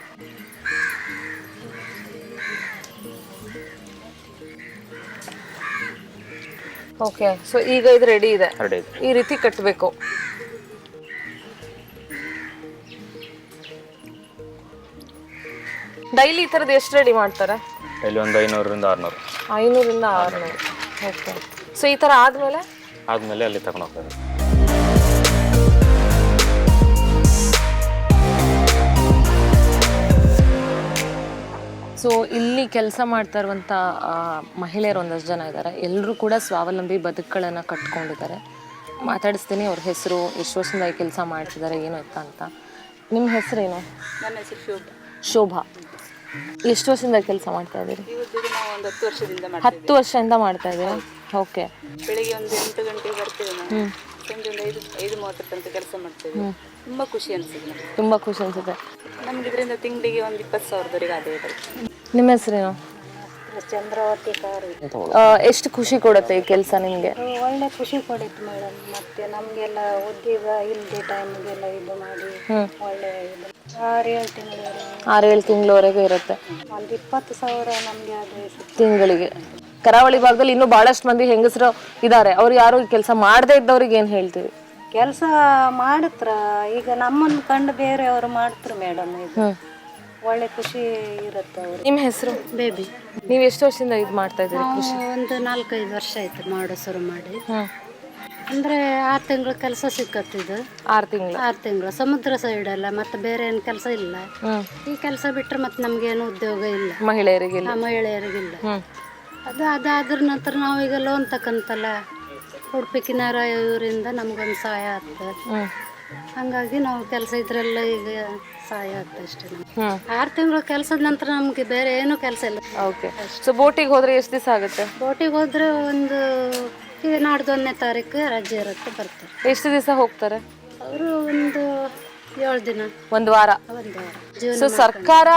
ಓಕೆ ಸೊ ಈಗ ಇದು ರೆಡಿ ಇದೆ. ರೆಡಿ ಇದೆ. ಈ ರೀತಿ ಕಟ್ಟಬೇಕು ಡೈಲಿ ಈ ಥರದ್ದು ಎಷ್ಟು ರೆಡಿ ಮಾಡ್ತಾರೆ? ಡೈಲಿ ಒಂದು ಐನೂರರಿಂದ ಆರುನೂರು. ಐನೂರಿಂದ ಆರುನೂರು. ಓಕೆ ಸೊ ಈ ಥರ ಆದಮೇಲೆ? ಆದಮೇಲೆ ಅಲ್ಲಿ ತಗೊಂಡು ಹೋಗ್ತಾರೆ ಸೊ ಇಲ್ಲಿ ಕೆಲಸ ಮಾಡ್ತಾ ಇರುವಂಥ ಮಹಿಳೆಯರು ಒಂದಷ್ಟು ಜನ ಇದ್ದಾರೆ. ಎಲ್ಲರೂ ಕೂಡ ಸ್ವಾವಲಂಬಿ ಬದುಕುಗಳನ್ನು ಕಟ್ಕೊಂಡಿದ್ದಾರೆ. ಮಾತಾಡಿಸ್ತೀನಿ ಅವ್ರ ಹೆಸರು ಎಷ್ಟು ವರ್ಷದಿಂದ ಈ ಕೆಲಸ ಮಾಡ್ತಿದ್ದಾರೆ ಏನು ಎತ್ತ ಅಂತ. ನಿಮ್ಮ ಹೆಸರೇನು? ನನ್ನ ಹೆಸರು ಶೋಭಾ. ಶೋಭಾ. ಎಷ್ಟು ವರ್ಷದಿಂದ ಕೆಲಸ ಮಾಡ್ತಾ ಇದ್ದೀರಿ? ಇವತ್ತಿಗೆ ನಾವು ಒಂದು ಹತ್ತು ವರ್ಷದಿಂದ ಹತ್ತು ವರ್ಷದಿಂದ ಮಾಡ್ತಾ ಇದ್ದೀರಾ? ಓಕೆ. ಬೆಳಿಗ್ಗೆ ಒಂದು ಎಂಟು ಗಂಟೆಗೆ ಬರ್ತೇವೆ ನಾವು. ಸಂಜೆ ಒಂದು ಐದು ಐದು ಮೂವತ್ತರ ತನಕ ಕೆಲಸ ಮಾಡ್ತೇವೆ. ತುಂಬ ಖುಷಿ ಅನಿಸಿದೆ ನಮ್ಗೆ. ತುಂಬ ಖುಷಿ ಅನಿಸುತ್ತೆ. ನಮ್ಗೆ ಇದರಿಂದ ತಿಂಗಳಿಗೆ ಒಂದು ಇಪ್ಪತ್ತು ಸಾವಿರದವರೆಗೆ ಆದಾಯ ಬರುತ್ತೆ ನಿಮ್ಮ ಹೆಸರೇನು? ಚಂದ್ರಾವತಿ ಕಾರು ಆ, ಎಷ್ಟು ಖುಷಿ ಕೊಡುತ್ತೆ ಈ ಕೆಲಸ ನಿಮಗೆ? ಒಳ್ಳೆ ಖುಷಿ ಕೊಡುತ್ತೆ ಮೇಡಮ್. ಮತ್ತೆ ನಮಗೆಲ್ಲ ಉದ್ಯೋಗ ಇಲ್ಲದೆ ಟೈಮ್ಗೆಲ್ಲ ಇದು ಮಾಡಿ ಹ್ಮ್. ಒಳ್ಳೆ ಇದು. ಆರು ಏಳು ತಿಂಗಳು ಆರೇಳು ತಿಂಗಳವರೆಗೂ ಇರುತ್ತೆ. ಒಂದು ಇಪ್ಪತ್ತು ಸಾವಿರ ನಮಗೆ ಆದ್ರೆ ಸಿಕ್ತು ತಿಂಗಳಿಗೆ. ಕರಾವಳಿ ಭಾಗದಲ್ಲಿ ಇನ್ನೂ ಬಹಳಷ್ಟು ಮಂದಿ ಹೆಂಗಸರು ಇದ್ದಾರೆ ಅವ್ರು ಯಾರು ಕೆಲಸ ಮಾಡದೇ ಇದ್ದವ್ರಿಗೆ ಏನು ಹೇಳ್ತೀವಿ ಕೆಲಸ ಮಾಡತ್ರ. ಈಗ ನಮ್ಮನ್ನು ಕಂಡು ಬೇರೆಯವರು ಮಾಡ್ತಾರೆ ಮೇಡಮ್ ಇದು. ಒಳ್ಳೆ ಖುಷಿ ಇರುತ್ತೆ ಅವರು ನಿಮ್ಮ ಹೆಸರು? ಬೇಬಿ. ನೀವು ಎಷ್ಟು ವರ್ಷದಿಂದ ಇದು ಮಾಡ್ತಾ ಇದ್ದೀರಿ ಒಂದು ನಾಲ್ಕೈದು ವರ್ಷ ಆಯ್ತು ಮಾಡೋ ಶುರು ಮಾಡಿ ಹ್ಮ್. ಅಂದ್ರೆ ಆರು ತಿಂಗಳು ಕೆಲಸ ಸಿಕ್ಕತ್ತಿದ್ದು ಆರು ತಿಂಗಳು. ಆರು ತಿಂಗಳು. ಸಮುದ್ರ ಸೈಡ್ ಅಲ್ಲ ಮತ್ತೆ ಬೇರೆ ಏನು ಕೆಲಸ ಇಲ್ಲ. ಈ ಕೆಲಸ ಬಿಟ್ರೆ ಮತ್ತೆ ನಮ್ಗೇನು ಉದ್ಯೋಗ ಇಲ್ಲ. ಮಹಿಳೆಯರಿಗಿಲ್ಲ ಹ್ಮ್. ಅದು ಅದಾದ್ರ ನಂತರ ನಾವೀಗ ಲೋನ್ ತಕ್ಕಂತಲ್ಲ ಉಡುಪಿ ಕಿನಾರ ಇವರಿಂದ ನಮ್ಗೊಂದು ಸಹಾಯ ಆಗ್ತದೆ. ಹಂಗಾಗಿ ನಾವು ಕೆಲಸ ಇದ್ರೆಲ್ಲ ಈಗ ಸಹಾಯ ಆಗ್ತದೆ ಅಷ್ಟೇ ಆರು ತಿಂಗಳು ಕೆಲಸದ ನಂತರ ನಮಗೆ ಬೇರೆ ಏನೂ ಕೆಲಸ ಇಲ್ಲ. ಓಕೆ ಸೊ ಬೋಟಿಗೆ ಹೋದ್ರೆ ಎಷ್ಟು ದಿವಸ ಆಗುತ್ತೆ? ಬೋಟಿಗೆ ಹೋದ್ರೆ ಒಂದು ಈಗ ನಾಡ್ದೊಂದನೇ ತಾರೀಕು ರಜೆ ಇರುತ್ತೆ ಬರ್ತಾರೆ. ಎಷ್ಟು ದಿವಸ ಹೋಗ್ತಾರೆ? ಅವರು ಒಂದು ಏಳು ದಿನ. ಒಂದು ವಾರ? ಒಂದು ವಾರ. ಸೊ ಸರ್ಕಾರ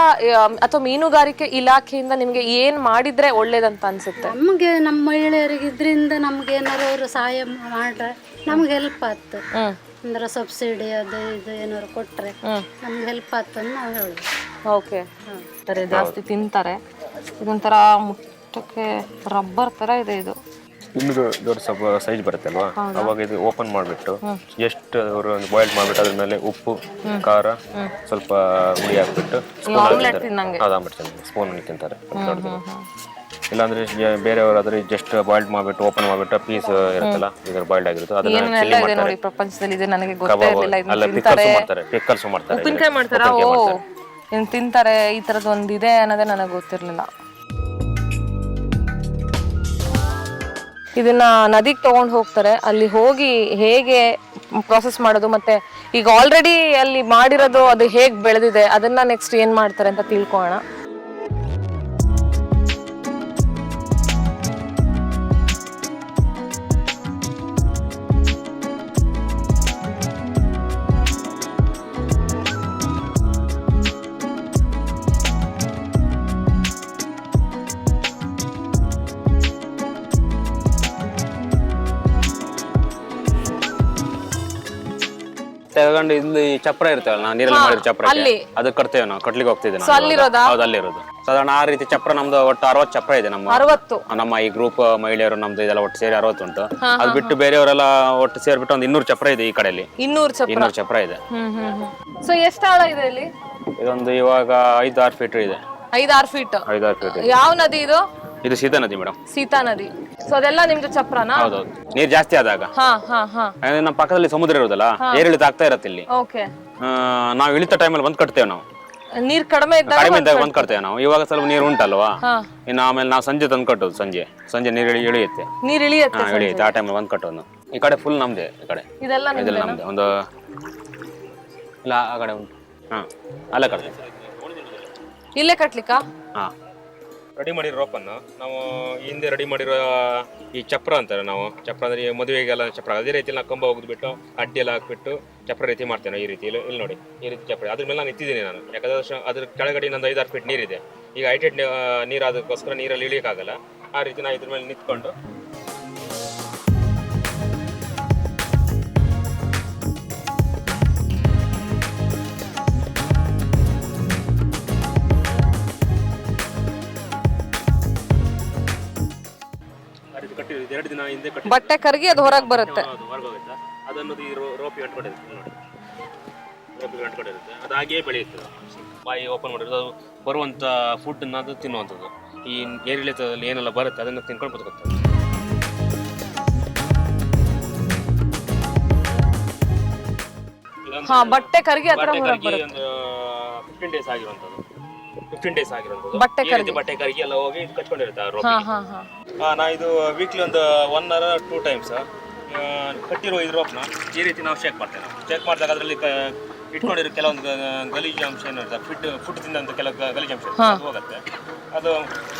ಅಥವಾ ಮೀನುಗಾರಿಕೆ ಇಲಾಖೆಯಿಂದ ನಿಮಗೆ ಏನ್ ಮಾಡಿದ್ರೆ ಒಳ್ಳೇದಂತ ಅನ್ಸುತ್ತೆ? ನಮಗೆ ನಮ್ಮ ಮಹಿಳೆಯರಿಗೆ ಇದರಿಂದ ನಮ್ಗೆ ಏನಾರು ಅವರು ಸಹಾಯ ಮಾಡ್ರೆ ನಮ್ಗೆ ಹೆಲ್ಪ್ ಆಯ್ತು ಹ್ಮ್. ಅಂದ್ರೆ ಸಬ್ಸಿಡಿ ಅದು ಇದು ಏನಾರು ಕೊಟ್ರೆ ನಮ್ಗೆ ಹೆಲ್ಪ್ ಆಗ್ತದೆ ನಾವು ಹೇಳೋದು. ಓಕೆ ಜಾಸ್ತಿ ತಿಂತಾರೆ. ಇದೊಂಥರ ಮುಟ್ಟಕ್ಕೆ ರಬ್ಬರ್ ತರ ಇದೆ ಇದು. ಇನ್ನು ದೊಡ್ಡ ಸ್ವಲ್ಪ ಸೈಜ್ ಬರುತ್ತೆ ಅಲ್ವಾ ಅವಾಗ ಇದು ಓಪನ್ ಮಾಡಿಬಿಟ್ಟು ಎಷ್ಟು ಅವರು ಬಾಯ್ಲ್ ಮಾಡಿಬಿಟ್ಟು ಅದ್ರ ಮೇಲೆ ಉಪ್ಪು ಖಾರ ಸ್ವಲ್ಪ ಹುಳಿ ಹಾಕ್ಬಿಟ್ಟು ಸ್ಪೂನ್ ತಿನ್ನಂಗೆ ಸ್ಪೂನ್ ತಿಂತಾರೆ. ಇಲ್ಲಾಂದ್ರೆ ಬೇರೆಯವರಾದ್ರೆ ಜಸ್ಟ್ ಬಾಯ್ಲ್ಡ್ ಮಾಡಿಬಿಟ್ಟು ಓಪನ್ ಮಾಡಿಬಿಟ್ಟು ಪೀಸ್ ಇರುತ್ತಲ್ಲ ಇದ್ರ ಬಾಯ್ಲ್ಡ್ ಆಗಿರುತ್ತೆ. ಅದನ್ನ ಮಾಡ್ತಾರೆ. ಪ್ರಪಂಚದಲ್ಲಿ ಇದೆ ನನಗೆ ಗೊತ್ತೇ ಇರಲಿಲ್ಲ. ಅಲ್ಲ ಪಿಕ್ಕಲ್ಸ್ ಮಾಡ್ತಾರೆ ಪಿಕ್ಕಲ್ಸ್ ಮಾಡ್ತಾರೆ. ಉಪ್ಪಿನಕಾಯಿ ಮಾಡ್ತಾರಾ? ಓ. ಇನ್ ತಿಂತಾರೆ ಈ ತರದ್ ಒಂದಿದೆ ಅನ್ನೋದೇ ನನಗೆ ಗೊತ್ತಿರ್ಲಿಲ್ಲ. ಇದನ್ನ ನದಿಗೆ ತಗೊಂಡು ಹೋಗ್ತಾರೆ. ಅಲ್ಲಿ ಹೋಗಿ ಹೇಗೆ ಪ್ರಾಸೆಸ್ ಮಾಡೋದು ಮತ್ತೆ ಈಗ ಆಲ್ರೆಡಿ ಅಲ್ಲಿ ಮಾಡಿರೋದು ಅದು ಹೇಗೆ ಬೆಳೆದಿದೆ, ಅದನ್ನ ನೆಕ್ಸ್ಟ್ ಏನ್ ಮಾಡ್ತಾರೆ ಅಂತ ತಿಳ್ಕೊಳ್ಳೋಣ ತಗೊಂಡು ಇಲ್ಲಿ ಚಪ್ರ ಇರ್ತೇವಲ್ಲ ನಾವು ನೀರಲ್ಲಿ ಮಾಡಿರೋ ಚಪ್ರ ಅಲ್ಲಿ. ಅದಕ್ಕೆ ಕಟ್ತೇವೆ ನಾವು ಕಟ್ಲಿಕ್ಕೆ ಹೋಗ್ತಿದ್ದೆ ಸೊ ಅಲ್ಲಿರೋದಾ? ಹೌದು ಅಲ್ಲಿರೋದು. ಸಾಧಾರಣ ಆ ರೀತಿ ಚಪ್ರ ನಮ್ದು ಒಟ್ಟು ಅರವತ್ತು ಚಪ್ರ ಇದೆ ನಮ್ಮ ಅರವತ್ತು. ನಮ್ಮ ಈ ಗ್ರೂಪ್ ಮಹಿಳೆಯರು ನಮ್ದು ಇದೆಲ್ಲ ಒಟ್ಟು ಸೇರಿ ಅರವತ್ತು ಉಂಟು. ಅದು ಬಿಟ್ಟು ಬೇರೆಯವರೆಲ್ಲ ಒಟ್ಟು ಸೇರ್ಬಿಟ್ಟು ಒಂದು ಇನ್ನೂರು ಚಪ್ರ ಇದೆ ಈ ಕಡೆಯಲ್ಲಿ. ಇನ್ನೂರು ಚಪ್ರ. ಇನ್ನೂರು ಚಪ್ರ ಇದೆ. ಹ್ಮ್ ಹ್ಮ್ ಹ್ಮ್. ಸೊ ಎಷ್ಟು ಆಳ ಇದೆ ಇಲ್ಲಿ? ಇದೊಂದು ಇವಾಗ ಐದು ಆರು ಫೀಟ್ ಇದೆ. ಐದಾರು ಫೀಟ್ ಐದು ಆರು ಫೀಟ್ ಯಾವ ನದಿ ಇದು? ಇದು ಸೀತಾ ನದಿ ಮೇಡಮ್. ಸೀತಾ ನದಿ. ಸೊ ಅದೆಲ್ಲ ನಿಮ್ದು ಚಪ್ರನಾ? ಹೌದೌದು. ನೀರ್ ಜಾಸ್ತಿ ಆದಾಗ. ಹಾ ಹಾ ಹಾ. ಯಾಕಂದ್ರೆ ನಮ್ಮ ಪಕ್ಕದಲ್ಲಿ ಸಮುದ್ರ ಇರೋದಲ್ಲ ಏರಿಳಿತ ಆಗ್ತಾ ಇರತ್ತೆ ಇಲ್ಲಿ. ಓಕೆ ಆ, ನಾವು ಇಳಿತ ಟೈಮಲ್ಲಿ ಬಂದ್ ಕಟ್ತೇವೆ ನಾವು. ನೀರ್ ಕಡಿಮೆ ಇದ್ದಾಗ ಕಡಿಮೆ ಇದ್ದಾಗ ಬಂದ್ ಕಟ್ತೇವೆ ನಾವು. ಇವಾಗ ಸ್ವಲ್ಪ ನೀರು ಉಂಟಲ್ವಾ? ಹಾ. ಇನ್ನು ಆಮೇಲೆ ನಾವು ಸಂಜೆ ತಂದು ಕಟ್ಟೋದು ಸಂಜೆ. ಸಂಜೆ ನೀರು ಇಳಿ ಇಳಿಯುತ್ತೆ. ನೀರ್ ಇಳಿಯತ್ತೆ ಹಾ ಇಳಿಯುತ್ತೆ. ಆ ಟೈಮಲ್ಲಿ ಬಂದ್ ಕಟ್ಟೋದು. ನಾವು. ಈ ಕಡೆ ಫುಲ್ ನಮ್ದೆ ಈ ಕಡೆ. ಇದೆಲ್ಲ ನಿಮ್ದು ಇದೆಲ್ಲ ನಮ್ದೆ. ಒಂದು ಇಲ್ಲ ಆ ಕಡೆ ಉಂಟು. ಹಾ ಅಲ್ಲೇ ಕಟ್ತೇವೆ. ಇಲ್ಲೇ ಕಟ್ಲಿಕ್ಕಾ? ಹಾಂ. ರೆಡಿ ಮಾಡಿರೋ ರೋಪನ್ನು ನಾವು ಹಿಂದೆ ರೆಡಿ ಮಾಡಿರೋ ಈ ಚಪ್ರ ಅಂತಾರೆ ನಾವು. ಚಪ್ರ ಅಂದರೆ ಈ ಮದುವೆಗೆಲ್ಲ ಚಪ್ರ. ಅದೇ ರೀತಿ ನಾವು ಕಂಬ ಹೋಗ್ಬಿಟ್ಟು ಅಡ್ಡಿ ಎಲ್ಲ ಹಾಕ್ಬಿಟ್ಟು ಚಪ್ರ ರೀತಿ ಮಾಡ್ತೇನೆ ಈ ರೀತಿ. ಇಲ್ಲಿ ನೋಡಿ, ಈ ರೀತಿ ಚಪ್ರ. ಅದ್ರ ಮೇಲೆ ನಾನು ನಿಂತಿದ್ದೀನಿ ನಾನು. ಯಾಕಂದ್ರೆ ಅದ್ರ- ಕೆಳಗಡೆ ನಂದು ಐದಾರು ಫೀಟ್ ನೀರಿದೆ. ಈಗ ಹೈಟೆಡ್ ನೀರು ಅದಕ್ಕೋಸ್ಕರ ನೀರಲ್ಲಿ ಇಳಿಯೋಕ್ಕಾಗಲ್ಲ. ಆ ರೀತಿ ನಾನು ಇದ್ರ ಮೇಲೆ ನಿಂತ್ಕೊಂಡು ಹಿಂದೆ ಕಟ್ಟಿ ಬಟ್ಟೆ ಕರಗಿ ಅದು ಹೊರಗೆ ಬರುತ್ತೆ. ಅದು ಹೊರಗೆ ಹೋಗುತ್ತೆ. ಅದನ್ನು ಈ ರೋ- ರೋಪಿಗೆ ಅಂಟ್ಕೊಂಡಿರುತ್ತೆ ನೋಡಿ. ರೋಪಿಗೆ ಅಂಟ್ಕೊಂಡಿರುತ್ತೆ ಅದು ಹಾಗೆಯೇ ಬೆಳೆಯುತ್ತೆ. ಬಾಯಿ ಓಪನ್ ಮಾಡಿರೋದು ಅದು ಬರುವಂಥ ಫುಡ್ಡನ್ನು ಅದು ತಿನ್ನುವಂಥದ್ದು. ಈ ಏರಿಳಿತದಲ್ಲಿ ಏನೆಲ್ಲ ಬರುತ್ತೆ ಅದನ್ನು ತಿನ್ಕೊಂಡು ಬದುಕುತ್ತೆ ಹಾ ಬಟ್ಟೆ ಕರಗಿ ಅದರ ಬಟ್ಟೆ ಹೊರಗೆ ಕರಗಿ ಬರುತ್ತೆ. ಒಂದು ಫಿಫ್ಟೀನ್ ಡೇಸ್ ಆಗಿರುವಂಥದ್ದು. ಫಿಫ್ಟೀನ್ ಡೇಸ್ ಆಗಿರೋದು. ಬಟ್ಟೆ ಖರೀದಿ. ಬಟ್ಟೆ ಕರಗಿ ಎಲ್ಲ ಹೋಗಿ ಕಟ್ಕೊಂಡಿರುತ್ತೆ ಆ ಹಾ ಹಾ ಹಾ. ನಾ ಇದು ವೀಕ್ಲಿ ಒಂದು ಒನ್ ಅವರ್ ಟೂ ಟೈಮ್ಸ್ ಕಟ್ಟಿರೋ ಇದು ರೋಪ್ನ ಈ ರೀತಿ ನಾವು ಚೆಕ್ ಮಾಡ್ತೇವೆ ನಾವು. ಚೆಕ್ ಮಾಡಿದಾಗ ಅದರಲ್ಲಿ ಇಟ್ಕೊಂಡಿರೋ ಕೆಲವೊಂದು ಗಲೀಜು ಅಂಶ ಏನು ಇರುತ್ತೆ ಫುಡ್ ಫುಡ್ ತಿಂದಂಥ ಕೆಲವು ಗಲೀಜು ಅಂಶ ಅದು ಹೋಗುತ್ತೆ. ಅದು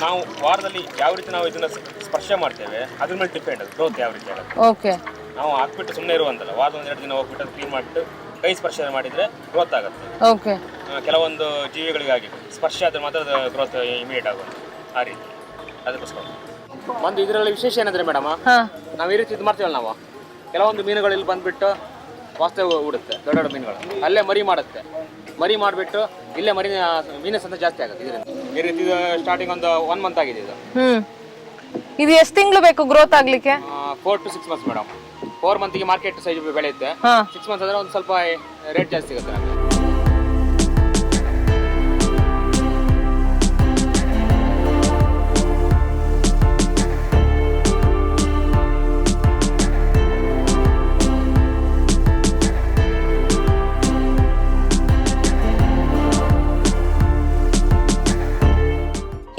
ನಾವು ವಾರದಲ್ಲಿ ಯಾವ ರೀತಿ ನಾವು ಇದನ್ನ ಸ್ಪರ್ಶ ಮಾಡ್ತೇವೆ ಅದ್ರ ಮೇಲೆ ಡಿಪೆಂಡ್ ಅದು ಗ್ರೋತ್ ಯಾವ ರೀತಿ ಆಗುತ್ತೆ. ಓಕೆ ನಾವು ಹಾಕ್ಬಿಟ್ಟು ಸುಮ್ಮನೆ ಇರುವಂತಲ್ಲ ವಾರದ ಒಂದು ಎರಡು ದಿನ ಹೋಗ್ಬಿಟ್ಟು ಕ್ಲೀನ್ ಮಾಡಿಬಿಟ್ಟು ಕೈ ಸ್ಪರ್ಶ ಮಾಡಿದರೆ ಗ್ರೋತ್ ಆಗುತ್ತೆ. ಓಕೆ ಕೆಲವೊಂದು ಜೀವಿಗಳಿಗಾಗಿ ಸ್ಪರ್ಶ ಆದ್ರೆ ಮಾತ್ರ ಅದು ಗ್ರೋತ್ ಇಮಿಡಿಯೇಟ್ ಆಗುತ್ತೆ. ಆ ರೀತಿ. ಅದಕ್ಕೋಸ್ಕರ. ಒಂದು ಇದರಲ್ಲಿ ವಿಶೇಷ ಏನಂದ್ರೆ ಮೇಡಮ್ ಹಾ. ನಾವು ಈ ರೀತಿ ಇದು ಮಾಡ್ತೀವಲ್ಲ ನಾವು? ಕೆಲವೊಂದು ಮೀನುಗಳು ಇಲ್ಲಿ ಬಂದ್ಬಿಟ್ಟು ವಾಸ್ತವ ಹುಡುತ್ತೆ ದೊಡ್ಡ ದೊಡ್ಡ ಮೀನುಗಳು. ಅಲ್ಲೇ ಮರಿ ಮಾಡುತ್ತೆ. ಮರಿ ಮಾಡಿಬಿಟ್ಟು ಇಲ್ಲೇ ಮರಿ ಮೀನ ಸಂತ ಜಾಸ್ತಿ ಆಗುತ್ತೆ ಇದರಿಂದ. ಈ ರೀತಿ ಸ್ಟಾರ್ಟಿಂಗ್ ಒಂದು ಒನ್ ಮಂತ್ ಆಗಿದೆ ಇದು. ಹ್ಮ್. ಇದು ಎಷ್ಟು ತಿಂಗಳು ಬೇಕು ಗ್ರೋತ್ ಆಗ್ಲಿಕ್ಕೆ? Four to six months madam four ಮಂತಿಗೆ market size ಬೆಳೆಯುತ್ತೆ. ಹಾ. ಸಿಕ್ಸ್ ಮಂತ್ ಅಂದ್ರೆ ಒಂದು ಸ್ವಲ್ಪ ರೇಟ್ ಜಾಸ್ತಿ ಸಿಗುತ್ತೆ ನಮಗೆ.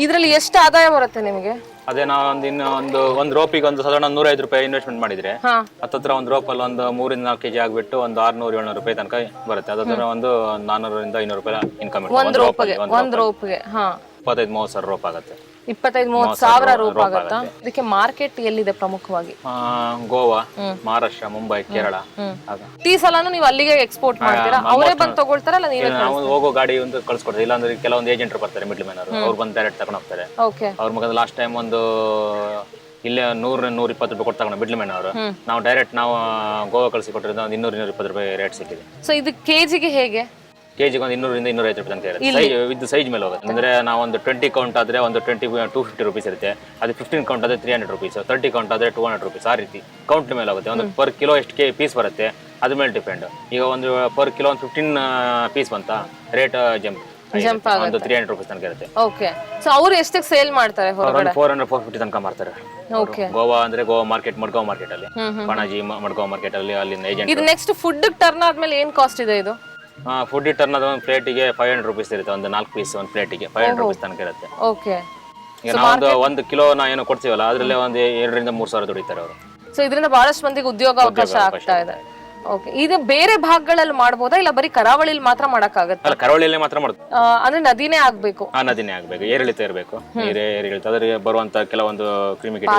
ಇದ್ರಲ್ಲಿ ಎಷ್ಟು ಆದಾಯ ಬರುತ್ತೆ ನಿಮಗೆ? ಅದೇ ನಾವು ಒಂದು ಇನ್ನು ಒಂದು ಒಂದು ರೋಪಿಗೆ ಒಂದು ಸಾಧಾರಣ ನೂರೈದು ರೂಪಾಯಿ ಇನ್ವೆಸ್ಟ್ಮೆಂಟ್ ಮಾಡಿದ್ರೆ ಹಾ. ಹತ್ತತ್ರ ಒಂದು ರೋಪಲ್ಲಿ ಒಂದು ಮೂರಿಂದ ನಾಲ್ಕು ಕೆಜಿ ಆಗಿಬಿಟ್ಟು ಒಂದು ಆರ್ನೂರು ಏಳ್ನೂರು ರೂಪಾಯಿ ತನಕ ಬರುತ್ತೆ. ಅದ್ರ ಒಂದು ನಾನ್ನೂರರಿಂದ ಐನೂರು ರೂಪಾಯಿ ಇನ್ಕಮ್ ಒಂದ್ ರೋಪ್ಗೆ ಒಂದ್ ರೋಪ್ಗೆ ಹಾ. ಇಪ್ಪತ್ತೈದು ಮೂವತ್ತು ಸಾವಿರ ರೋಪ್ ಆಗುತ್ತೆ. ಇಪ್ಪತ್ತೈದು ಮೂವತ್ತು ಸಾವಿರ ರೂಪ ಆಗುತ್ತಾ? ಇದಕ್ಕೆ ಮಾರ್ಕೆಟ್ ಎಲ್ಲಿದೆ ಪ್ರಮುಖವಾಗಿ? ಆ, ಗೋವಾ ಮಹಾರಾಷ್ಟ್ರ ಮುಂಬೈ ಕೇರಳ ಆಗ ಪ್ರತಿ ಸಲನು ನೀವು ಅಲ್ಲಿಗೆ ಎಕ್ಸ್ಪೋರ್ಟ್ ಮಾಡ್ತೀರಾ? ಅವರೇ ಬಂದು ತಗೊಳ್ತಾರಲ್ಲ ನೀವೇ ಇಲ್ಲ, ನಾವು ಹೋಗೋ ಗಾಡಿ ಒಂದು ಕಳ್ಸ್ಕೊಡ್ತೀವಿ. ಇಲ್ಲಾಂದ್ರೆ ಕೆಲವೊಂದು ಏಜೆಂಟ್ರು ಬರ್ತಾರೆ ಮಿಡ್ಲ್ ಮ್ಯಾನ್ ಅವರು. ಅವ್ರು ಬಂದು ಡೈರೆಕ್ಟ್ ತಗೊಂಡು ಹೋಗ್ತಾರೆ. ಓಕೆ ಅವ್ರ ಮುಖದ ಲಾಸ್ಟ್ ಟೈಮ್ ಒಂದು ಇಲ್ಲೇ ನೂರ ನೂರ ಇಪ್ಪತ್ತು ರೂಪಾಯಿ ಕೊಟ್ಟು ತಗೊಂಡು ಮಿಡ್ಲ್ ಮ್ಯಾನ್ ಅವರು. ನಾವು ಡೈರೆಕ್ಟ್ ನಾವು ಗೋವಾ ಕಳಿಸಿ ಕೊಟ್ಟಿರೋದು ಒಂದು ಇನ್ನೂರು ಇನ್ನೂರ ಇಪ್ಪತ್ತು ರೂಪಾಯಿ ರೇಟ್ ಸಿಕ್ಕಿದೆ. ಸೊ ಇದು ಕೆಜಿಗೆ ಹೇಗೆ? ಕೆಜಿಗೆ ಒಂದು ಇನ್ನೂರಿಂದ ಇನ್ನೂರೈವತ್ತು ರೂಪಾಯಿ ತನಕ ಇರುತ್ತೆ. ಸೈಜ್ ವಿತ್ ಸೈಜ್ ಮೇಲೆ ಹೋಗುತ್ತೆ. ಅಂದ್ರೆ ನಾವು ಒಂದು ಟ್ವೆಂಟಿ ಕೌಂಟ್ ಆದ್ರೆ ಒಂದು ಟ್ವೆಂಟಿ ಟೂ ಫಿಫ್ಟಿ ರುಪೀಸ್ ಇರುತ್ತೆ. ಅದು ಫಿಫ್ಟೀನ್ ಕೌಂಟ್ ಆದ್ರೆ three hundred rupees thirty count ಆದ್ರೆ ಟೂ ಹಂಡ್ರೆಡ್ ರುಪೀಸ್ ಆ ರೀತಿ ಕೌಂಟ್ ಮೇಲೆ ಹೋಗುತ್ತೆ. ಒಂದು ಪರ್ ಕಿಲೋ ಎಷ್ಟು ಕೆ ಪೀಸ್ ಬರುತ್ತೆ ಅದ್ರ ಮೇಲೆ ಡಿಪೆಂಡ್ ಈಗ ಒಂದು ಪರ್ ಕಿಲೋ ಒಂದು ಫಿಫ್ಟೀನ್ ಪೀಸ್ ಬಂತ? ರೇಟ್ ಜಂಪ್ ಜಂಪ್ ಒಂದು ತ್ರೀ ಹಂಡ್ರೆಡ್ ರುಪೀಸ್ ತನಕ ಇರುತ್ತೆ. ಓಕೆ ಸೊ ಅವ್ರು ಎಷ್ಟಕ್ಕೆ ಸೇಲ್ ಮಾಡ್ತಾರೆ ಹೊರಗಡೆ? ಫೋರ್ ಹಂಡ್ರೆಡ್ ಫೋರ್ ಫಿಫ್ಟಿ ತನಕ ಮಾಡ್ತಾರೆ. ಓಕೆ ಗೋವಾ ಅಂದ್ರೆ ಗೋವಾ ಮಾರ್ಕೆಟ್ ಮಡ್ಗಾವ್ ಮಾರ್ಕೆಟ್ ಅಲ್ಲಿ. ಪಣಜಿ ಮಡ್ಗಾವ್ ಮಾರ್ಕೆಟ್ ಅಲ್ಲಿ ಅಲ್ಲಿಂದ ಏಜೆಂಟ್ ಇದು ನೆಕ್ಸ್ಟ್ ಫುಡ್ ಟರ್ನ್ ಆದ್ಮೇಲೆ ಏನ್ ಕಾಸ್ಟ್ ಇದೆ ಇದು? ಫುಡ್ ಟರ್ನ್ ಅದು ಒಂದು ಪ್ಲೇಟಿಗೆ ಫೈವ್ ಹಂಡ್ರೆಡ್ ರುಪೀಸ್ ಇರುತ್ತೆ ಒಂದು ನಾಲ್ಕು ಪೀಸ್ ಒಂದು ಪ್ಲೇಟಿಗೆ ಫೈವ್ ಹಂಡ್ರೆಡ್ ರುಪೀಸ್ ತನಕ ಇರುತ್ತೆ. ಓಕೆ ಈಗ ನಾವೊಂದು ಒಂದು ಕಿಲೋ ನಾ ಏನೋ ಕೊಡ್ತೀವಲ್ಲ ಅದರಲ್ಲೇ ಒಂದು ಎರಡರಿಂದ ಮೂರು ಸಾವಿರ ದುಡಿತಾರೆ ಅವರು. ಸೊ ಇದರಿಂದ ಬಹಳಷ್ಟು ಮಂದಿಗೆ ಉದ್ಯೋಗ ಅವಕಾಶ ಆಗ್ತಾ ಇದೆ. ಓಕೆ ಇದು ಬೇರೆ ಭಾಗಗಳಲ್ಲಿ ಮಾಡ್ಬೋದಾ ಇಲ್ಲ ಬರೀ ಕರಾವಳಿಲಿ ಮಾತ್ರ ಮಾಡಕ್ ಅಲ್ಲ ಕರಾವಳಿಯಲ್ಲೇ ಮಾತ್ರ ಮಾಡುದು ಆ, ಅಂದ್ರೆ ನದಿನೇ ಆಗ್ಬೇಕು. ಆ ನದಿನೇ ಆಗ್ಬೇಕು. ಏರಿಳಿತ ಇರಬೇಕು. ನೀರೇ ಏರಿಳಿತ. ಅದ್ರಿಗೆ ಬರುವಂತ ಕೆಲವೊಂದು ಕ್ರಿಮಿಕೀಟ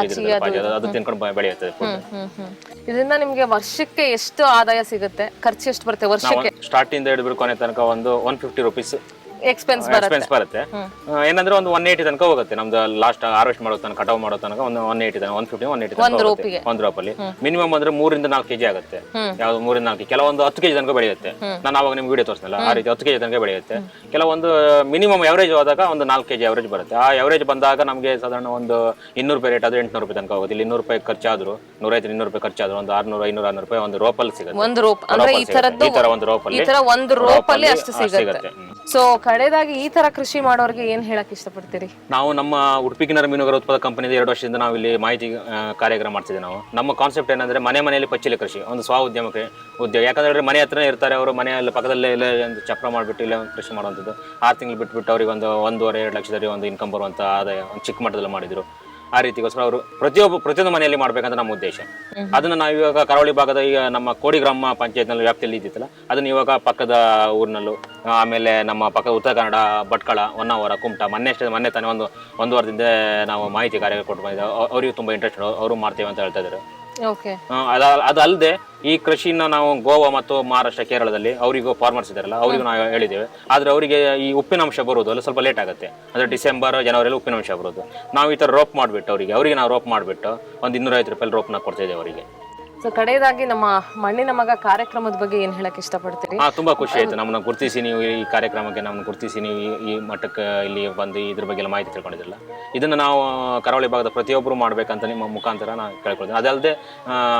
ಅದು. ತಿನ್ಕೊಂಡು ಬ- ಬೆಳೆಯುತ್ತದೆ food. ಹ್ಮ್ ಹ್ಮ್. ಇದರಿಂದ ನಿಮ್ಗೆ ವರ್ಷಕ್ಕೆ ಎಷ್ಟು ಆದಾಯ ಸಿಗುತ್ತೆ? ಖರ್ಚು ಎಷ್ಟು ಬರುತ್ತೆ ವರ್ಷಕ್ಕೆ? ಸ್ಟಾರ್ಟಿಂದ ಹಿಡಿದು ಕೊನೆ ತನಕ ಒಂದು ಒನ್ ಫಿಫ್ಟಿ ರುಪೀಸ್ ಎಕ್ಸ್ಪೆನ್ಸ್ ಬರುತ್ತೆ. ಎಕ್ಸ್ಪೆನ್ಸ್ ಬರುತ್ತೆ ಏನಂದ್ರೆ ಒಂದು ಒನ್ ಏಯ್ಟಿ ತನಕ ಹೋಗುತ್ತೆ. ನಮ್ದು ಲಾಸ್ಟ್ ಹಾರ್ವೆಸ್ಟ್ ಮಾಡೋ ತನಕ ಕಟಾವ್ ಮಾಡೋ ತನಕ ಒಂದು ಒನ್ ಏಯ್ಟಿ ತನಕ ಒನ್ ಫಿಫ್ಟಿ ಒನ್ ಏಯ್ಟಿ ರೋಪಿಗೆ. ಒಂದು ರೋಪಲ್ಲಿ. ಮಿನಿಮಮ್ ಅಂದ್ರೆ ಮೂರಿಂದ ನಾಲ್ಕು ಕೆಜಿ ಆಗುತ್ತೆ. ಯಾವ್ದು ಮೂರಿಂದ ನಾಲ್ಕು ಕೆಲವೊಂದು ಹತ್ತು ಕೆಜಿ ತನಕ ಬೆಳೆಯುತ್ತೆ. ನಾನು ಅವಾಗ ನಿಮ್ಗೆ ವಿಡಿಯೋ ತೋರಿಸಲ್ಲ ಆ ರೀತಿ ಹತ್ತು ಕೆಜಿ ತನಕ ಬೆಳೆಯುತ್ತೆ. ಕೆಲವೊಂದು ಮಿನಿಮಮ್ ಎವರೇಜ್ ಹೋದಾಗ ಒಂದು ನಾಲ್ಕು ಕೆಜಿ ಎವರೇಜ್ ಬರುತ್ತೆ. ಆ ಎವರೇಜ್ ಬಂದಾಗ ನಮಗೆ ಸಾಧಾರಣ ಒಂದು ಇನ್ನೂರು ರೂಪಾಯಿ ರೇಟ್ ಆದ್ರೆ ಎಂಟುನೂರು ರೂಪಾಯಿ ತನಕ ಹೋಗುತ್ತೆ. ಇಲ್ಲಿ ಇನ್ನೂರು ರೂಪಾಯಿ ಖರ್ಚಾದ್ರು ನೂರೈದು ಇನ್ನೂರು ರೂಪಾಯಿ ಖರ್ಚಾದ್ರು ಒಂದು ಆರ್ನೂರು ಐನೂರು ಆರ್ನೂರು ರೂಪಾಯಿ ಒಂದು ರೋಪಲ್ಲಿ ಸಿಗುತ್ತೆ. ಒಂದು ರೋಪ್ ಅಂದ್ರೆ ಈ ತರದ್ದು ಈ ತರ ಒಂದು ರೋಪಲ್ಲಿ ಈ ತರ ಒಂದು ರೋಪಲ್ಲಿ ಅಷ್ಟು ಸಿಗುತ್ತೆ. ಸೊ ಕಡೆದಾಗಿ ಈ ತರ ಕೃಷಿ ಮಾಡೋರಿಗೆ ಏನ್ ಹೇಳಕ್ ಇಷ್ಟಪಡ್ತೀರಿ? ನಾವು ನಮ್ಮ ಉಡುಪಿ ಕಿನ್ನರ ಮೀನುಗಾರ ಉತ್ಪಾದಕ ಕಂಪನಿಯಿಂದ ಎರಡು ವರ್ಷದಿಂದ ನಾವು ಇಲ್ಲಿ ಮಾಹಿತಿ ಕಾರ್ಯಕ್ರಮ ಮಾಡ್ತಿದ್ದೀವಿ ನಾವು. ನಮ್ಮ ಕಾನ್ಸೆಪ್ಟ್ ಏನಂದ್ರೆ ಮನೆ ಮನೆಯಲ್ಲಿ ಪಚ್ಚಿಲೆ ಕೃಷಿ, ಒಂದು ಸ್ವ ಉದ್ಯಮಕ್ಕೆ ಉದ್ಯೋಗ. ಯಾಕಂದ್ರೆ ಮನೆ ಹತ್ರನೇ ಇರ್ತಾರೆ, ಅವರು ಮನೆಯಲ್ಲಿ ಪಕ್ಕದಲ್ಲೇ ಇಲ್ಲ ಒಂದು ಚಪ್ರ ಮಾಡಿಬಿಟ್ಟು ಇಲ್ಲ ಒಂದು ಕೃಷಿ ಮಾಡುವಂಥದ್ದು. ಆರು ತಿಂಗಳು ಬಿಟ್ಬಿಟ್ಟು ಅವರಿಗೆ ಒಂದು ಒಂದೂವರೆ, ಎರಡು ಲಕ್ಷದಲ್ಲಿ ಒಂದು ಇನ್ಕಮ್ ಬರುವಂಥ ಆದಾಯ, ಒಂದು ಚಿಕ್ಕ ಮಟ್ಟದಲ್ಲಿ ಮಾಡಿದ್ರು. ಆ ರೀತಿಗೋಸ್ಕರ ಅವರು ಪ್ರತಿಯೊಬ್ಬ ಪ್ರತಿಯೊಂದು ಮನೆಯಲ್ಲಿ ಮಾಡ್ಬೇಕಂತ ನಮ್ಮ ಉದ್ದೇಶ. ಅದನ್ನ ನಾವು ಇವಾಗ ಕರಾವಳಿ ಭಾಗದ ಈಗ ನಮ್ಮ ಕೋಡಿ ಗ್ರಾಮ ಪಂಚಾಯತ್ನಲ್ಲಿ ವ್ಯಾಪ್ತಿಯಲ್ಲಿ ಇದ್ದಿತ್ತಲ್ಲ ಅದನ್ನ ಇವಾಗ ಪಕ್ಕದ ಊರಿನಲ್ಲೂ ಆಮೇಲೆ ನಮ್ಮ ಪಕ್ಕದ ಉತ್ತರ ಕನ್ನಡ ಭಟ್ಕಳ ಹೊನ್ನಾವರ ಕುಮಟ ಮೊನ್ನೆ ಅಷ್ಟೇ ಮೊನ್ನೆ ತಾನೇ ಒಂದು ಒಂದು ವಾರದಿಂದ ನಾವು ಮಾಹಿತಿ ಕಾರ್ಯ ಕೊಟ್ಟು ಬಂದಿದ್ದೆ ಅವರಿಗೆ ತುಂಬ ಇಂಟ್ರೆಸ್ಟ್ ಅವರು ಮಾಡ್ತೇವೆ ಅಂತ ಹೇಳ್ತಾ ಇದ್ದಾರೆ. ಅದ ಅದಲ್ಲದೆ ಈ ಕೃಷಿನ ನಾವು ಗೋವಾ ಮತ್ತು ಮಹಾರಾಷ್ಟ್ರ, ಕೇರಳದಲ್ಲಿ ಅವರಿಗೂ ಫಾರ್ಮರ್ಸ್ ಇದಾರಲ್ಲ ಅವರಿಗೂ ನಾವು ಹೇಳಿದ್ದೇವೆ. ಆದ್ರೆ ಅವರಿಗೆ ಈ ಉಪ್ಪಿನಾಂಶ ಬರೋದು ಅಲ್ಲಿ, ಸ್ವಲ್ಪ ಲೇಟ್ ಆಗುತ್ತೆ. ಅಂದ್ರೆ ಡಿಸೆಂಬರ್, ಜನವರಿಯಲ್ಲಿ ಉಪ್ಪಿನಾಂಶ ಬರೋದು. ನಾವು ಈ ತರ ರೋಪ್ ಮಾಡಿಬಿಟ್ಟು ಅವರಿಗೆ ಅವರಿಗೆ ನಾವು ರೋಪ್ ಮಾಡಿಬಿಟ್ಟು ಒಂದು ಇನ್ನೂರೈವತ್ತು ರೂಪಾಯಿ ರೋಪ್ನ ಕೊಡ್ತಾ ಇದ್ದೇವೆ ಅವರಿಗೆ. ಸೊ ಕಡೆಯದಾಗಿ ನಮ್ಮ ಮಣ್ಣಿನ ಮಗ ಕಾರ್ಯಕ್ರಮದ ಬಗ್ಗೆ ಏನ್ ಹೇಳಕ್ ಇಷ್ಟಪಡ್ತೀರಿ? ತುಂಬಾ ಖುಷಿ ಆಯ್ತು. ನಮ್ಮನ್ನ ಗುರುತಿಸಿ ನೀವು ಈ ಕಾರ್ಯಕ್ರಮಕ್ಕೆ ನಮ್ಮನ್ನ ಗುರುತಿಸಿ ನೀವು ಈ- ಮಟ್ಟಕ್ಕೆ ಇಲ್ಲಿ ಬಂದು ಇದ್ರ ಬಗ್ಗೆ ಎಲ್ಲ ಮಾಹಿತಿ ತಿಳ್ಕೊಂಡಿದ್ರಲ್ಲ. ಇದನ್ನ ನಾವು ಕರಾವಳಿ ಭಾಗದ ಪ್ರತಿಯೊಬ್ಬರು ಮಾಡ್ಬೇಕಂತ ನಿಮ್ಮ ಮುಖಾಂತರ ನಾನು ಕೇಳ್ಕೊಳ್ತೀನಿ. ಅದಲ್ಲದೆ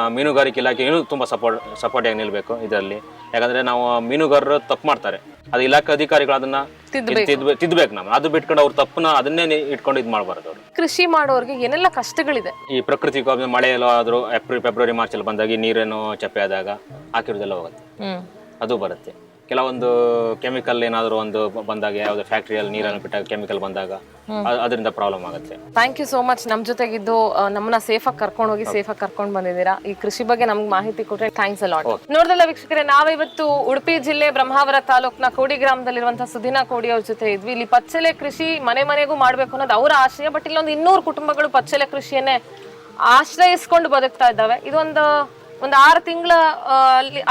ಮೀನುಗಾರಿಕೆ ಇಲಾಖೆ ಏನು ತುಂಬಾ ಸಪೋರ್ಟ್ ಸಪೋರ್ಟಿಯಾಗಿ ನಿಲ್ಬೇಕು ಇದರಲ್ಲಿ. ಯಾಕಂದ್ರೆ ನಾವು ಮೀನುಗಾರರು ತಪ್ಪು ಮಾಡ್ತಾರೆ. ಅದು ಇಲಾಖೆ ಅಧಿಕಾರಿಗಳು ಅದನ್ನ ತಿದ್ಬೇಕು. ನಾವು. ಅದು ಬಿಟ್ಕೊಂಡು ಅವ್ರ ತಪ್ಪನ ಅದನ್ನೇ ಇಟ್ಕೊಂಡು ಇದು ಮಾಡಬಾರ್ದು ಅವರು. ಕೃಷಿ ಮಾಡೋರ್ಗೆ ಏನೆಲ್ಲ ಕಷ್ಟಗಳಿದೆ? ಈ ಪ್ರಕೃತಿ ಮಳೆ ಎಲ್ಲ ಆದ್ರೂ ಏಪ್ರಿಲ್ ಫೆಬ್ರವರಿ ಮಾರ್ಚಲ್ಲಿ ಬಂದಾಗ ನೀರೇನೋ ನೀರೇನು ಚಪ್ಪೆ ಆದಾಗ ಹಾಕಿರೋದೆಲ್ಲ ಹೋಗುತ್ತೆ. ಅದು ಬರುತ್ತೆ. ಕೆಲವೊಂದು ಕೆಮಿಕಲ್ ಏನಾದರೂ ಒಂದು ಬಂದಾಗ ಯಾವುದೇ ಫ್ಯಾಕ್ಟ್ರಿಯಲ್ಲಿ ನೀರನ್ನು ಬಿಟ್ಟಾಗ ಕೆಮಿಕಲ್ ಬಂದಾಗ ಅ- ಅದರಿಂದ ಪ್ರಾಬ್ಲಮ್ ಆಗುತ್ತೆ. ಥ್ಯಾಂಕ್ ಯು ಸೋ ಮಚ್ ನಮ್ಮ ಜೊತೆಗಿದ್ದು ಆ, ನಮ್ಮನ್ನ ಸೇಫಾಗಿ ಕರ್ಕೊಂಡು ಹೋಗಿ ಸೇಫಾಗಿ ಕರ್ಕೊಂಡು ಬಂದಿದ್ದೀರಾ. ಈ ಕೃಷಿ ಬಗ್ಗೆ ನಮ್ಗೆ ಮಾಹಿತಿ ಕೊಟ್ಟರೆ ಥ್ಯಾಂಕ್ಸ್ ಅಲಾಟ್ ನೋಡ್ದಲ್ಲ ವೀಕ್ಷಕರೇ ನಾವಿವತ್ತು ಉಡುಪಿ ಜಿಲ್ಲೆ ಬ್ರಹ್ಮಾವರ ತಾಲೂಕ್ನ ಕೋಡಿ ಗ್ರಾಮದಲ್ಲಿರುವಂತಹ ಸುದಿನ ಕೋಡಿ ಅವ್ರ ಜೊತೆ ಇದ್ವಿ. ಇಲ್ಲಿ ಪಚ್ಚಲೆ ಕೃಷಿ ಮನೆ ಮನೆಗೂ ಮಾಡ್ಬೇಕು ಅನ್ನೋದು ಅವರ ಆಶಯ ಬಟ್ ಇಲ್ಲೊಂದು ಇನ್ನೂರು ಕುಟುಂಬಗಳು ಪಚ್ಚಲೆ ಕೃಷಿಯನ್ನೇ ಆಶ್ರಯಿಸ್ಕೊಂಡು ಬದುಕ್ತಾ ಇದ್ದಾವೆ. ಇದೊಂದು ಒಂದು ಆರು ತಿಂಗಳ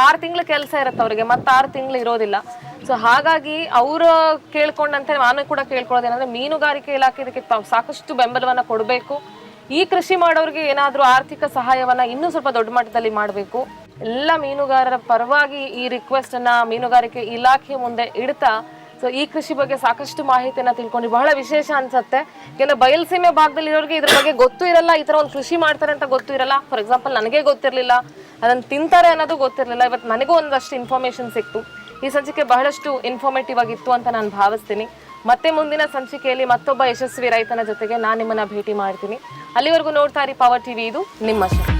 ಆರು ತಿಂಗಳ ಕೆಲಸ ಇರುತ್ತೆ ಅವರಿಗೆ, ಮತ್ತೆ ಆರು ತಿಂಗಳು ಇರೋದಿಲ್ಲ. ಸೊ ಹಾಗಾಗಿ ಅವರು ಕೇಳ್ಕೊಂಡಂತೆ, ನಾನು ಕೂಡ ಕೇಳ್ಕೊಳ್ಳೋದೇನಂದ್ರೆ ಮೀನುಗಾರಿಕೆ ಇಲಾಖೆ ಇದಕ್ಕೆ ಸಾಕಷ್ಟು ಬೆಂಬಲವನ್ನು ಕೊಡಬೇಕು. ಈ ಕೃಷಿ ಮಾಡೋರಿಗೆ ಏನಾದರೂ ಆರ್ಥಿಕ ಸಹಾಯವನ್ನ ಇನ್ನೂ ಸ್ವಲ್ಪ ದೊಡ್ಡ ಮಟ್ಟದಲ್ಲಿ ಮಾಡಬೇಕು. ಎಲ್ಲ ಮೀನುಗಾರರ ಪರವಾಗಿ ಈ ರಿಕ್ವೆಸ್ಟ್ ಅನ್ನ ಮೀನುಗಾರಿಕೆ ಇಲಾಖೆ ಮುಂದೆ ಇಡ್ತಾ ಸೊ ಈ ಕೃಷಿ ಬಗ್ಗೆ ಸಾಕಷ್ಟು ಮಾಹಿತಿಯನ್ನ ತಿಳ್ಕೊಂಡು ಬಹಳ ವಿಶೇಷ ಅನ್ಸುತ್ತೆ. ಕೆಲವು ಬಯಲುಸೀಮೆ ಭಾಗದಲ್ಲಿ ಇರೋರಿಗೆ ಇದ್ರ ಬಗ್ಗೆ ಗೊತ್ತೂ ಇರಲ್ಲ, ಈ ತರ ಒಂದು ಕೃಷಿ ಮಾಡ್ತಾರೆ ಅಂತ ಗೊತ್ತೂ ಇರಲ್ಲ. ಫಾರ್ ಎಕ್ಸಾಂಪಲ್ ನನಗೆ ಗೊತ್ತಿರಲಿಲ್ಲ. ಅದನ್ನ ತಿಂತಾರೆ ಅನ್ನೋದು ಗೊತ್ತಿರಲಿಲ್ಲ ಇವತ್ತು ನನಗೂ ಒಂದಷ್ಟು ಇನ್ಫಾರ್ಮೇಶನ್ ಸಿಕ್ತು. ಈ ಸಂಚಿಕೆ ಬಹಳಷ್ಟು ಇನ್ಫಾರ್ಮೇಟಿವ್ ಆಗಿತ್ತು ಅಂತ ನಾನು ಭಾವಿಸ್ತೀನಿ. ಮತ್ತೆ ಮುಂದಿನ ಸಂಚಿಕೆಯಲ್ಲಿ ಮತ್ತೊಬ್ಬ ಯಶಸ್ವಿ ರೈತನ ಜೊತೆಗೆ ನಾನು ನಿಮ್ಮನ್ನ ಭೇಟಿ ಮಾಡ್ತೀನಿ. ಅಲ್ಲಿವರೆಗೂ ನೋಡ್ತಾ ಇರಿ ಪವರ್ ಟಿವಿ ಇದು ನಿಮ್ಮ ಶಕ್ತಿ